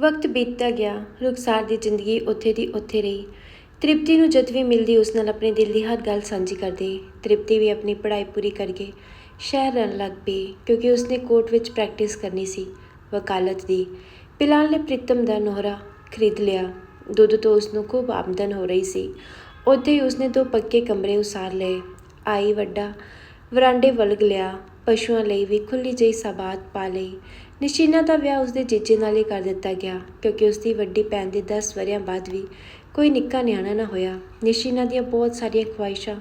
ਵਕਤ ਬੀਤਦਾ ਗਿਆ। ਰੁਖਸਾਰ ਦੀ ਜ਼ਿੰਦਗੀ ਉੱਥੇ ਦੀ ਉੱਥੇ ਰਹੀ। ਤ੍ਰਿਪਤੀ ਨੂੰ ਜਦ ਵੀ ਮਿਲਦੀ ਉਸ ਨਾਲ ਆਪਣੇ ਦਿਲ ਦੀ ਹਰ ਗੱਲ ਸਾਂਝੀ ਕਰਦੀ। ਤ੍ਰਿਪਤੀ ਵੀ ਆਪਣੀ ਪੜ੍ਹਾਈ ਪੂਰੀ ਕਰਕੇ ਸ਼ਹਿਰ ਰਹਿਣ ਲੱਗ ਪਈ ਕਿਉਂਕਿ ਉਸਨੇ ਕੋਰਟ ਵਿੱਚ ਪ੍ਰੈਕਟਿਸ ਕਰਨੀ ਸੀ ਵਕਾਲਤ ਦੀ। ਬਿਲਾਲ ਨੇ ਪ੍ਰੀਤਮ ਦਾ ਨੋਹਰਾ ਖਰੀਦ ਲਿਆ। ਦੁੱਧ ਤੋਂ ਉਸ ਨੂੰ ਖੂਬ ਆਮਦਨ ਹੋ ਰਹੀ ਸੀ। ਉੱਥੇ ਹੀ ਉਸਨੇ ਦੋ ਪੱਕੇ ਕਮਰੇ ਉਸਾਰ ਲਏ। ਆਈ ਵੱਡਾ ਵਰਾਂਡੇ ਵਲਗ ਲਿਆ। ਪਸ਼ੂਆਂ ਲਈ ਵੀ ਖੁੱਲੀ ਜਿਹੀ ਸਬਾਤ ਪਾ ਲਈ। ਨਿਸ਼ੀਨਾ ਦਾ ਵਿਆਹ ਉਸਦੇ ਜੀਜੇ ਨਾਲ ਹੀ ਕਰ ਦਿੱਤਾ ਗਿਆ, ਕਿਉਂਕਿ ਉਸਦੀ ਵੱਡੀ ਭੈਣ ਦੇ 10 ਵਰਿਆਂ ਬਾਅਦ ਵੀ ਕੋਈ ਨਿੱਕਾ ਨਿਆਣਾ ਨਾ ਹੋਇਆ। ਨਿਸ਼ੀਨਾ ਦੀਆਂ ਬਹੁਤ ਸਾਰੀਆਂ ਖੁਆਇਸ਼ਾਂ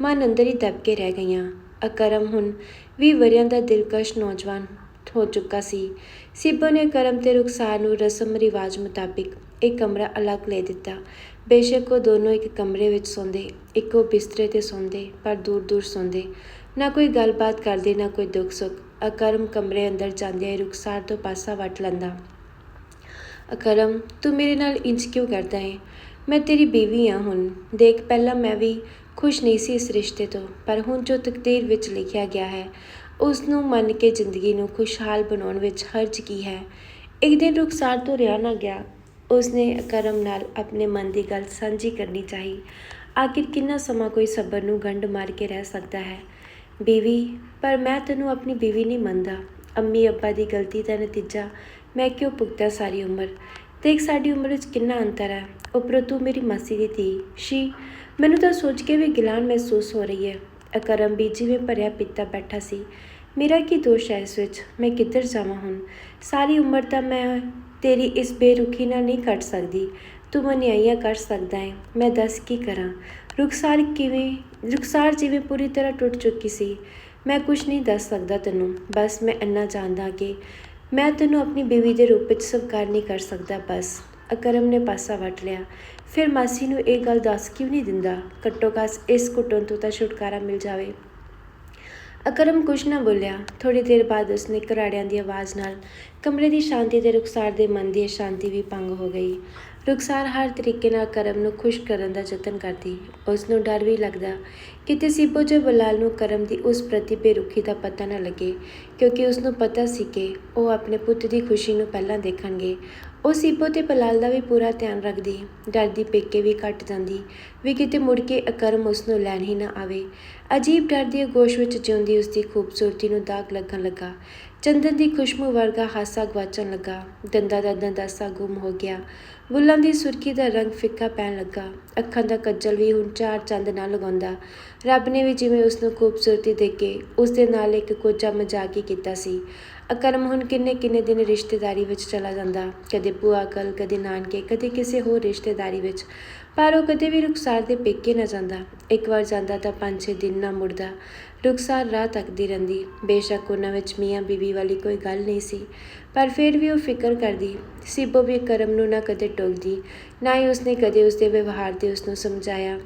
ਮਨ ਅੰਦਰ ਹੀ ਦਬ ਕੇ ਰਹਿ ਗਈਆਂ। ਅਕਰਮ ਹੁਣ 20 ਵਰਿਆਂ ਦਾ ਦਿਲਕਸ਼ ਨੌਜਵਾਨ ਹੋ ਚੁੱਕਾ ਸੀ। ਸਿੱਬੋ ਨੇ ਕਰਮ ਤੇ ਰੁਖਸਾਰ ਨੂੰ ਰਸਮ ਰਿਵਾਜ ਮੁਤਾਬਿਕ ਇੱਕ ਕਮਰਾ ਅਲੱਗ ਲੈ ਦਿੱਤਾ। ਬੇਸ਼ੱਕ ਉਹ ਦੋਨੋਂ ਇੱਕ ਕਮਰੇ ਵਿੱਚ ਸੌਂਦੇ, ਇੱਕੋ ਬਿਸਤਰੇ ਤੇ ਸੌਂਦੇ, ਪਰ ਦੂਰ ਦੂਰ ਸੌਂਦੇ। ਨਾ ਕੋਈ ਗੱਲਬਾਤ ਕਰਦੇ, ਨਾ ਕੋਈ ਦੁੱਖ ਸੁੱਖ ਅਕਰਮ ਕਮਰੇ ਅੰਦਰ ਜਾਂਦਿਆਂ ਹੀ ਰੁਖਸਾਰ ਤੋਂ ਪਾਸਾ ਵੱਟ ਲੈਂਦਾ। ਅਕਰਮ, ਤੂੰ ਮੇਰੇ ਨਾਲ ਇੰਜ ਕਿਉਂ ਕਰਦਾ ਹੈ ਮੈਂ ਤੇਰੀ ਬੀਵੀ ਹਾਂ ਹੁਣ। ਦੇਖ, ਪਹਿਲਾਂ ਮੈਂ ਵੀ ਖੁਸ਼ ਨਹੀਂ ਸੀ ਇਸ ਰਿਸ਼ਤੇ ਤੋਂ, ਪਰ ਹੁਣ ਜੋ ਤਕਦੀਰ ਵਿੱਚ ਲਿਖਿਆ ਗਿਆ ਹੈ ਉਸ ਨੂੰ ਮੰਨ ਕੇ ਜ਼ਿੰਦਗੀ ਨੂੰ ਖੁਸ਼ਹਾਲ ਬਣਾਉਣ ਵਿੱਚ ਹਰਜ ਕੀ ਹੈ। ਇੱਕ ਦਿਨ ਰੁਖਸਾਰ ਤੋਂ ਰਿਹਾ ਨਾ ਗਿਆ। ਉਸਨੇ ਅਕਰਮ ਨਾਲ ਆਪਣੇ ਮਨ ਦੀ ਗੱਲ ਸਾਂਝੀ ਕਰਨੀ ਚਾਹੀ। ਆਖਿਰ ਕਿੰਨਾ ਸਮਾਂ ਕੋਈ ਸਬਰ ਨੂੰ ਗੰਢ ਮਾਰ ਕੇ ਰਹਿ ਸਕਦਾ ਹੈ? ਬੀਵੀ, ਪਰ ਮੈਂ ਤੈਨੂੰ ਆਪਣੀ ਬੀਵੀ ਨਹੀਂ ਮੰਨਦਾ। ਅੰਮੀ, ਅੱਬਾ ਦੀ ਗਲਤੀ ਦਾ ਨਤੀਜਾ, ਮੈਂ ਕਿਉਂ ਭੁਗਤਾਂ ਸਾਰੀ ਉਮਰ? ਦੇਖ, ਸਾਡੀ ਉਮਰ ਵਿੱਚ ਕਿੰਨਾ ਅੰਤਰ ਹੈ। ਉੱਪਰੋਂ ਤੂੰ ਮੇਰੀ ਮਾਸੀ ਦੀ ਧੀ। ਸ਼ੀ, ਮੈਨੂੰ ਤਾਂ ਸੋਚ ਕੇ ਵੀ ਗਿਲਾਨ ਮਹਿਸੂਸ ਹੋ ਰਹੀ ਹੈ। ਅਕਰਮ ਵੀ ਜਿਵੇਂ ਭਰਿਆ ਪਿੱਤਾ ਬੈਠਾ ਸੀ, ਮੇਰਾ ਕੀ ਦੋਸ਼ ਹੈ ਇਸ ਵਿੱਚ? ਮੈਂ ਕਿੱਧਰ ਜਾਵਾਂ ਹੁਣ? ਸਾਰੀ ਉਮਰ ਤਾਂ ਮੈਂ ਤੇਰੀ ਇਸ ਬੇਰੁਖੀ ਨਾਲ ਨਹੀਂ ਕੱਟ ਸਕਦੀ। ਤੂੰ ਮਨਿਆਈਆਂ ਕਰ ਸਕਦਾ ਹੈ। ਮੈਂ ਦੱਸ ਕੀ ਕਰਾਂ? ਰੁਖਸਾਰ ਕਿਵੇਂ, ਰੁਖਸਾਰ ਜਿਵੇਂ ਪੂਰੀ ਤਰ੍ਹਾਂ ਟੁੱਟ ਚੁੱਕੀ ਸੀ। ਮੈਂ ਕੁਝ ਨਹੀਂ ਦੱਸ ਸਕਦਾ ਤੈਨੂੰ, ਬਸ ਮੈਂ ਇੰਨਾ ਜਾਣਦਾ ਕਿ ਮੈਂ ਤੈਨੂੰ ਆਪਣੀ ਬੀਵੀ ਦੇ ਰੂਪ ਵਿੱਚ ਸਵੀਕਾਰ ਨਹੀਂ ਕਰ ਸਕਦਾ, ਬਸ। ਅਕਰਮ ਨੇ ਪਾਸਾ ਵੱਟ ਲਿਆ। ਫਿਰ ਮਾਸੀ ਨੂੰ ਇਹ ਗੱਲ ਦੱਸ ਕਿਉਂ ਨਹੀਂ ਦਿੰਦਾ? ਘੱਟੋ ਘੱਟ ਇਸ ਕੁੱਟਣ ਤੋਂ ਤਾਂ ਛੁਟਕਾਰਾ ਮਿਲ ਜਾਵੇ। ਅਕਰਮ ਕੁਝ ਨਾ ਬੋਲਿਆ। ਥੋੜੀ ਦੇਰ ਬਾਅਦ ਉਸਨੇ ਘਰਾੜਿਆਂ ਦੀ ਆਵਾਜ਼ ਨਾਲ ਕਮਰੇ ਦੀ ਸ਼ਾਂਤੀ ਤੇ ਰੁਖਸਾਰ ਦੇ ਮਨ ਦੀ ਸ਼ਾਂਤੀ ਵੀ ਭੰਗ ਹੋ ਗਈ। ਰੁਖਸਾਰ ਹਰ ਤਰੀਕੇ ਨਾਲ ਕਰਮ ਨੂੰ ਖੁਸ਼ ਕਰਨ ਦਾ ਯਤਨ ਕਰਦੀ ਉਸ ਨੂੰ ਡਰ ਵੀ ਲੱਗਦਾ ਕਿਤੇ ਸਿੱਬੋ ਜੋ ਬਲਾਲ ਨੂੰ ਕਰਮ ਦੀ ਉਸ ਪ੍ਰਤੀ ਬੇਰੁਖੀ ਦਾ ਪਤਾ ਨਾ ਲੱਗੇ, ਕਿਉਂਕਿ ਉਸ ਨੂੰ ਪਤਾ ਸੀ ਕਿ ਉਹ ਆਪਣੇ ਪੁੱਤ ਦੀ ਖੁਸ਼ੀ ਨੂੰ ਪਹਿਲਾਂ ਦੇਖਣਗੇ। ਉਹ ਸਿੱਬੋ ਤੇ ਬਲਾਲ ਦਾ ਵੀ ਪੂਰਾ ਧਿਆਨ ਰੱਖਦੀ, ਡਰਦੀ ਪੇਕੇ ਵੀ ਘਟ ਜਾਂਦੀ, ਵੀ ਕਿਤੇ ਮੁੜ ਕੇ ਅਕਰਮ ਉਸ ਨੂੰ ਲੈਣ ਹੀ ਨਾ ਆਵੇ। ਅਜੀਬ ਡਰ ਦੀ ਗੋਸ਼ ਵਿੱਚ ਜਿਉਂਦੀ ਉਸ ਦੀ ਖੂਬਸੂਰਤੀ ਨੂੰ ਦਾਗ ਲੱਗਣ ਲੱਗਾ। ਚੰਦਨ ਦੀ ਖੁਸ਼ਬੂ ਵਰਗਾ ਹਾਸਾ ਗਵਾਚਣ ਲੱਗਾ। ਦੰਦਾਂ ਦਾ ਦੰਦਾਸਾ ਗੁੰਮ ਹੋ ਗਿਆ। ਬੁੱਲਾਂ ਦੀ ਸੁਰਖੀ ਦਾ ਰੰਗ ਫਿੱਕਾ ਪੈਣ ਲੱਗਾ। ਅੱਖਾਂ ਦਾ ਕੱਜਲ ਵੀ ਹੁਣ ਚਾਰ ਚੰਦ ਨਾ ਲਗਾਉਂਦਾ। ਰੱਬ ਨੇ ਵੀ ਜਿਵੇਂ ਉਸ ਨੂੰ ਖੂਬਸੂਰਤੀ ਦੇ ਕੇ ਉਸ ਦੇ ਨਾਲ ਇੱਕ ਕੋਝਾ ਮਜ਼ਾਕ ਹੀ ਕੀਤਾ ਸੀ। ਅਕਰਮ ਹੁਣ ਕਿੰਨੇ ਕਿੰਨੇ ਦਿਨ ਰਿਸ਼ਤੇਦਾਰੀ ਵਿੱਚ ਚਲਾ ਜਾਂਦਾ। ਕਦੇ ਭੂਆ ਕਲ, ਕਦੇ ਨਾਨਕੇ, ਕਦੇ ਕਿਸੇ ਹੋਰ ਰਿਸ਼ਤੇਦਾਰੀ ਵਿੱਚ। ਪਰ ਉਹ ਕਦੇ ਵੀ ਰੁਖਸਾਰ ਦੇ ਪੇਕੇ ਨਾ ਜਾਂਦਾ। ਇੱਕ ਵਾਰ ਜਾਂਦਾ ਤਾਂ ਪੰਜ ਛੇ ਦਿਨ ਨਾ ਮੁੜਦਾ। ਰੁਖਸਾਰ ਰਾਹ ਤੱਕਦੀ ਰਹਿੰਦੀ। ਬੇਸ਼ੱਕ ਉਹਨਾਂ ਵਿੱਚ ਮੀਆਂ ਬੀਵੀ ਵਾਲੀ ਕੋਈ ਗੱਲ ਨਹੀਂ ਸੀ, ਪਰ ਫਿਰ ਵੀ ਉਹ ਫਿਕਰ ਕਰਦੀ। ਸਿੱਬੋ ਵੀ ਕਰਮ ਨੂੰ ਨਾ ਕਦੇ ਟੋਕਦੀ ਨਾ ਹੀ ਉਸਨੇ ਕਦੇ ਉਸਦੇ ਵਿਵਹਾਰ ਤੇ ਉਸ ਨੂੰ ਸਮਝਾਇਆ।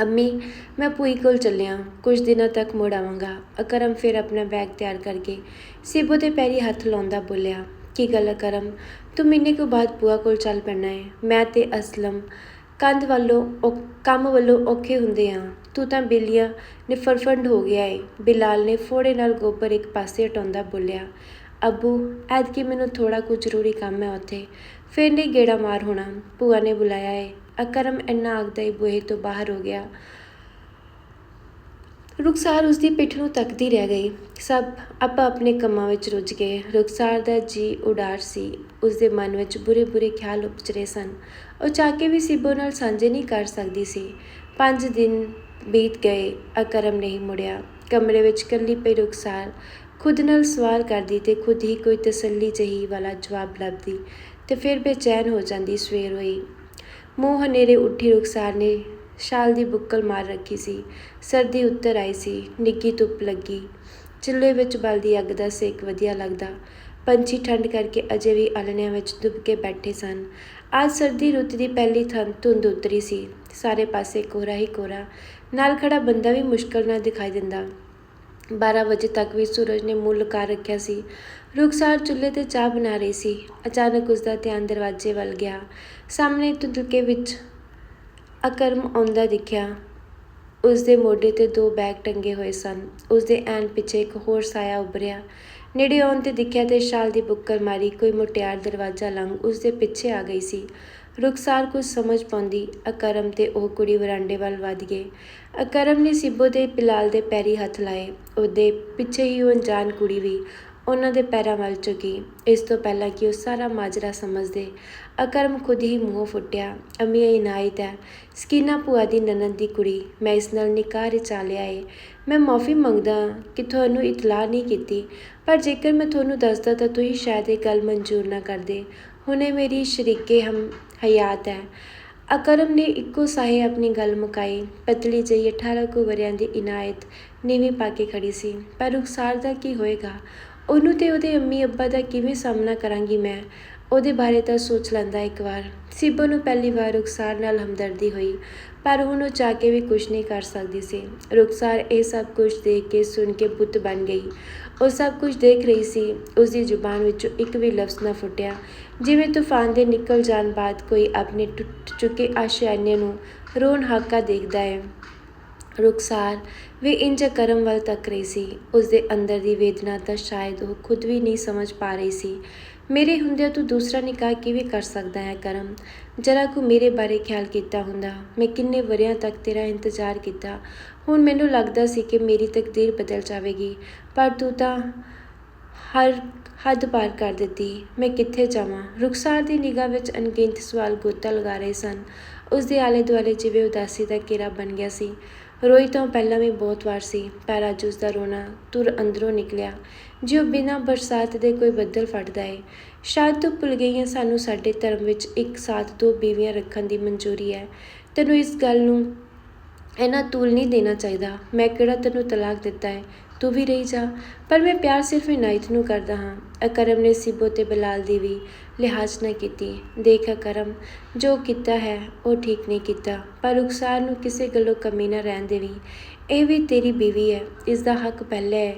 ਅੰਮੀ, ਮੈਂ ਪੂਈ ਕੋਲ ਚੱਲਿਆ, ਕੁਝ ਦਿਨਾਂ ਤੱਕ ਮੁੜ ਆਵਾਂਗਾ। ਅਕਰਮ ਫਿਰ ਆਪਣਾ ਬੈਗ ਤਿਆਰ ਕਰਕੇ ਸਿੱਬੋ ਦੇ ਪੈਰੀ ਹੱਥ ਲਾਉਂਦਾ ਬੋਲਿਆ, ਕੀ ਗੱਲ ਅਕਰਮ? ਤੂੰ ਮਹੀਨੇ ਕੁ ਬਾਅਦ ਪੂਆ ਕੋਲ ਚੱਲ ਪੈਣਾ ਹੈ ਮੈਂ ਤੇ ਅਸਲਮ ਕੰਧ ਵੱਲੋਂ ਔ- ਕੰਮ ਵੱਲੋਂ ਔਖੇ ਹੁੰਦੇ ਆ। ਤੂੰ ਤਾਂ ਬਿੱਲੀਆਂ ਨੇ ਹੋ ਗਿਆ ਏ। ਬਿਲਾਲ ਨੇ ਫੋੜੇ ਨਾਲ ਗੋਬਰ ਇੱਕ ਪਾਸੇ ਹਟਾਉਂਦਾ ਬੋਲਿਆ, ਅੱਬੂ, ਐਤਕੀ ਮੈਨੂੰ ਥੋੜਾ ਕੁ ਜ਼ਰੂਰੀ ਕੰਮ ਹੈ ਉੱਥੇ। ਫਿਰ ਨਹੀਂ ਗੇੜਾ ਮਾਰ ਹੋਣਾ। ਭੂਆ ਨੇ ਬੁਲਾਇਆ ਏ। ਅਕਰਮ ਇੰਨਾ ਆਗਦਾ ਹੀ ਬੂਹੇ ਤੋਂ ਬਾਹਰ ਹੋ ਗਿਆ। ਰੁਖਸਾਰ ਉਸਦੀ ਪਿੱਠ ਨੂੰ ਤੱਕਦੀ ਰਹਿ ਗਈ। ਸਭ ਆਪਾਂ ਆਪਣੇ ਕੰਮਾਂ ਵਿੱਚ ਰੁੱਝ ਗਏ। ਰੁਖਸਾਰ ਦਾ ਜੀ ਉਡਾਰ ਸੀ। ਉਸਦੇ ਮਨ ਵਿੱਚ ਬੁਰੇ ਬੁਰੇ ਖਿਆਲ ਉਪਜ ਰਹੇ ਸਨ। ਉਹ ਚਾਹ ਕੇ ਵੀ ਸਿਬੋ ਨਾਲ ਸਾਂਝੇ ਨਹੀਂ ਕਰ ਸਕਦੀ ਸੀ। ਪੰਜ ਦਿਨ ਬੀਤ ਗਏ ਅਕਰਮ ਨਹੀਂ ਮੁੜਿਆ। ਕਮਰੇ ਵਿੱਚ ਇਕੱਲੀ ਪਈ ਰੁਖਸਾਰ ਖੁਦ ਨਾਲ ਸਵਾਲ ਕਰਦੀ ਤੇ ਖੁਦ ਹੀ ਕੋਈ ਤਸੱਲੀ ਜਹੀ ਵਾਲਾ ਜਵਾਬ ਲੱਭਦੀ ਤੇ ਫਿਰ ਬੇਚੈਨ ਹੋ ਜਾਂਦੀ ਸਵੇਰ ਹੋਈ। ਮੂੰਹ ਹਨੇਰੇ ਉੱਠੀ ਰੁਖਸਾਰ ਨੇ ਸ਼ਾਲ ਦੀ ਬੁੱਕਲ ਮਾਰ ਰੱਖੀ ਸੀ। ਸਰਦੀ ਉੱਤਰ ਆਈ ਸੀ ਨਿੱਗੀ ਧੁੱਪ ਲੱਗੀ। ਚੁੱਲ੍ਹੇ ਵਿੱਚ ਬਲਦੀ ਅੱਗ ਦਾ ਸੇਕ ਵਧੀਆ ਲੱਗਦਾ। ਪੰਛੀ ਠੰਡ ਕਰਕੇ ਅਜੇ ਵੀ ਆਲਣਿਆਂ ਵਿੱਚ ਡੁੱਬ ਕੇ ਬੈਠੇ ਸਨ। ਅੱਜ ਸਰਦੀ ਰੁੱਤ ਦੀ ਪਹਿਲੀ ਥੰ ਧੁੰਦ ਉਤਰੀ ਸੀ। ਸਾਰੇ ਪਾਸੇ ਕੋਹਰਾ ਹੀ ਕੋਹਰਾ। ਨਾਲ ਖੜਾ ਬੰਦਾ ਵੀ ਮੁਸ਼ਕਲ ਨਾਲ ਦਿਖਾਈ ਦਿੰਦਾ। 12 ਵਜੇ ਤੱਕ ਵੀ ਸੂਰਜ ਨੇ ਮੂੰਹ ਲੁਕਾ ਰੱਖਿਆ ਸੀ। ਰੁਖਸਾਰ ਚੁੱਲ੍ਹੇ ਤੇ ਚਾਹ ਬਣਾ ਰਹੀ ਸੀ। ਅਚਾਨਕ ਉਸ ਦਾ ਧਿਆਨ ਦਰਵਾਜ਼ੇ ਵੱਲ ਗਿਆ। ਸਾਹਮਣੇ ਧੁੰਦਲਕੇ ਵਿੱਚ ਅਕਰਮ ਆਉਂਦਾ ਦਿਖਿਆ। ਉਸ ਦੇ ਮੋਢੇ ਤੇ ਦੋ ਬੈਗ ਟੰਗੇ ਹੋਏ ਸਨ। ਉਸ ਦੇ ਐਨ ਪਿੱਛੇ ਇੱਕ ਹੋਰ ਸਾਇਆ ਉਭਰਿਆ। ਨੇੜੇ ਆਉਣ ਤੇ ਦਿਖਿਆ ਤੇ ਸ਼ਾਲ ਦੀ ਬੁੱਕਰ ਮਾਰੀ ਕੋਈ ਮੁਟਿਆਰ ਦਰਵਾਜ਼ਾ ਲੰਘ ਉਸ ਦੇ ਪਿੱਛੇ ਆ ਗਈ ਸੀ। ਰੁਖਸਾਰ ਕੁਝ ਸਮਝ ਪਾਉਂਦੀ, ਅਕਰਮ ਤੇ ਉਹ ਕੁੜੀ ਵਰਾਂਡੇ ਵੱਲ ਵੱਧ ਗਏ ਅਕਰਮ ਨੇ ਸਿੱਬੋ ਦੇ ਪਿਲਾਲ ਦੇ ਪੈਰੀ ਹੱਥ ਲਾਏ, ਉਹਦੇ ਪਿੱਛੇ ਹੀ ਉਹ ਅਣਜਾਣ ਕੁੜੀ ਵੀ ਉਹਨਾਂ ਦੇ ਪੈਰਾਂ ਵੱਲ ਝੁਕੀ। ਇਸ ਤੋਂ ਪਹਿਲਾਂ ਕਿ ਉਹ ਸਾਰਾ ਮਾਜਰਾ ਸਮਝਦੇ, ਅਕਰਮ ਖੁਦ ਹੀ ਮੂੰਹ ਫੁੱਟਿਆ, ਅਮੀ ਇਨਾਇਤ ਹੈ। ਸਕੀਨਾ ਭੂਆ ਦੀ ਨਨਨ ਦੀ ਕੁੜੀ, ਮੈਂ ਇਸ ਨਾਲ ਨਿਕਾਹ ਰਚਾ ਲਿਆ ਏ। ਮੈਂ ਮਾਫੀ ਮੰਗਦਾ ਹਾਂ ਕਿ ਤੁਹਾਨੂੰ ਇਤਲਾਹ ਨਹੀਂ ਕੀਤੀ, ਪਰ ਜੇਕਰ ਮੈਂ ਤੁਹਾਨੂੰ ਦੱਸਦਾ ਤਾਂ ਤੁਸੀਂ ਸ਼ਾਇਦ ਇਹ ਗੱਲ ਮਨਜ਼ੂਰ ਨਾ ਕਰਦੇ। ਹੁਣੇ ਮੇਰੀ ਸ਼ਰੀਕੇ ਹਮ ਹਯਾਤ ਹੈ। ਅਕਰਮ ਨੇ ਇੱਕੋ ਸਾਹੇ ਆਪਣੀ ਗੱਲ ਮੁਕਾਈ। ਪਤਲੀ ਜਿਹੀ 18 ਕੁ ਵਰਿਆਂ ਦੀ ਇਨਾਇਤ ਨੀਵੀਂ ਪਾ ਕੇ ਖੜੀ ਸੀ। ਪਰ ਰੁਖਸਾਰ ਦਾ ਕੀ ਹੋਏਗਾ? ਉਹਨੂੰ ਤੇ ਉਹਦੇ ਅੰਮੀ ਅੱਬਾ ਦਾ ਕਿਵੇਂ ਸਾਹਮਣਾ ਕਰਾਂਗੀ ਮੈਂ? ਉਹਦੇ ਬਾਰੇ ਤਾਂ ਸੋਚ ਲੈਂਦਾ ਇੱਕ ਵਾਰ। ਸਿੱਬੋ ਨੂੰ ਪਹਿਲੀ ਵਾਰ ਰੁਖਸਾਰ ਨਾਲ ਹਮਦਰਦੀ ਹੋਈ, ਪਰ ਹੁਣ ਉਹ ਚਾਹ ਕੇ ਵੀ ਕੁਝ ਨਹੀਂ ਕਰ ਸਕਦੀ ਸੀ। ਰੁਖਸਾਰ ਇਹ ਸਭ ਕੁਝ ਦੇਖ ਕੇ ਸੁਣ ਕੇ ਬੁੱਤ ਬਣ ਗਈ। ਉਹ ਸਭ ਕੁਝ ਦੇਖ ਰਹੀ ਸੀ। ਉਸ ਦੀ ਜ਼ੁਬਾਨ ਵਿੱਚੋਂ ਇੱਕ ਵੀ ਲਫ਼ਜ਼ ਨਾ ਫੁੱਟਿਆ। ਜਿਵੇਂ ਤੂਫਾਨ ਦੇ ਨਿਕਲ ਜਾਣ ਬਾਅਦ ਕੋਈ ਆਪਣੇ ਟੁੱਟ ਚੁੱਕੇ ਆਸ਼ਿਆਨੇ ਨੂੰ ਰੋਣ ਹਾਕਾ ਦੇਖਦਾ ਹੈ। ਰੁਖਸਾਰ ਵੀ ਇੰਜ ਕਰਮ ਵੱਲ ਤੱਕ ਰਹੀ ਸੀ। ਉਸ ਦੇ ਅੰਦਰ ਦੀ ਵੇਦਨਾ ਤਾਂ ਸ਼ਾਇਦ ਉਹ ਖੁਦ ਵੀ ਨਹੀਂ ਸਮਝ ਪਾ ਰਹੀ ਸੀ। ਮੇਰੇ ਹੁੰਦਿਆਂ ਤੂੰ ਦੂਸਰਾ ਨਿਕਾਹ ਕਿਵੇਂ ਕਰ ਸਕਦਾ ਹੈ ਕਰਮ? ਜਰਾ ਕੋ ਮੇਰੇ ਬਾਰੇ ਖਿਆਲ ਕੀਤਾ ਹੁੰਦਾ। ਮੈਂ ਕਿੰਨੇ ਵਰਿਆਂ ਤੱਕ ਤੇਰਾ ਇੰਤਜ਼ਾਰ ਕੀਤਾ। ਹੁਣ ਮੈਨੂੰ ਲੱਗਦਾ ਸੀ ਕਿ ਮੇਰੀ ਤਕਦੀਰ ਬਦਲ ਜਾਵੇਗੀ। ਪਰ ਤੂੰ ਤਾਂ ਹਰ ਹੱਦ ਪਾਰ ਕਰ ਦਿੱਤੀ। ਮੈਂ ਕਿੱਥੇ ਜਾਵਾਂ? ਰੁਖਸਾਰ ਦੀ ਨਿਗਾਹ ਵਿੱਚ ਅਣਗਿਣਤ ਸਵਾਲ ਗੋਤਾ ਲਗਾ ਰਹੇ ਸਨ। ਉਸ ਦੇ ਆਲੇ ਦੁਆਲੇ ਜਿਵੇਂ ਉਦਾਸੀ ਦਾ ਘੇਰਾ ਬਣ ਗਿਆ ਸੀ। ਰੋਈ ਤੋਂ ਪਹਿਲਾਂ ਵੀ ਬਹੁਤ ਵਾਰ ਸੀ, ਪਰ ਅੱਜ ਉਸ ਦਾ ਰੋਣਾ ਤੁਰ ਅੰਦਰੋਂ ਨਿਕਲਿਆ। ਜਿਉ ਬਿਨਾਂ ਬਰਸਾਤ ਦੇ ਕੋਈ ਬੱਦਲ ਫਟਦਾ ਏ। ਸ਼ਾਇਦ ਤੂੰ ਭੁੱਲ ਗਈ ਹੈ ਸਾਨੂੰ ਸਾਡੇ ਧਰਮ ਵਿੱਚ ਇੱਕ ਸਾਥ ਦੋ ਬੀਵੀਆਂ ਰੱਖਣ ਦੀ ਮਨਜ਼ੂਰੀ ਹੈ ਤੈਨੂੰ ਇਸ ਗੱਲ ਨੂੰ ਇਹਨਾਂ ਤੂਲ ਨਹੀਂ ਦੇਣਾ ਚਾਹੀਦਾ। ਮੈਂ ਕਿਹੜਾ ਤੈਨੂੰ ਤਲਾਕ ਦਿੱਤਾ ਹੈ ਤੂੰ ਵੀ ਰਹੀ ਜਾ। ਪਰ ਮੈਂ ਪਿਆਰ ਸਿਰਫ ਇਨਾਇਤ ਨੂੰ ਕਰਦਾ ਹਾਂ। ਅਕਰਮ ਨੇ ਸਿਬੋ ਤੇ ਬਲਾਲ ਦੀ ਵੀ ਲਿਹਾਜ਼ ਨਾ ਕੀਤੀ। ਦੇਖ ਅਕਰਮ, ਜੋ ਕੀਤਾ ਹੈ, ਉਹ ਠੀਕ ਨਹੀਂ ਕੀਤਾ। ਪਰ ਰੁਖਸਾਰ ਨੂੰ ਕਿਸੇ ਗੱਲੋਂ ਕਮੀ ਨਾ ਰਹਿਣ ਦੇਵੀਂ। ਇਹ ਵੀ ਤੇਰੀ ਬੀਵੀ ਹੈ। ਇਸ ਦਾ ਹੱਕ ਪਹਿਲੇ ਹੈ।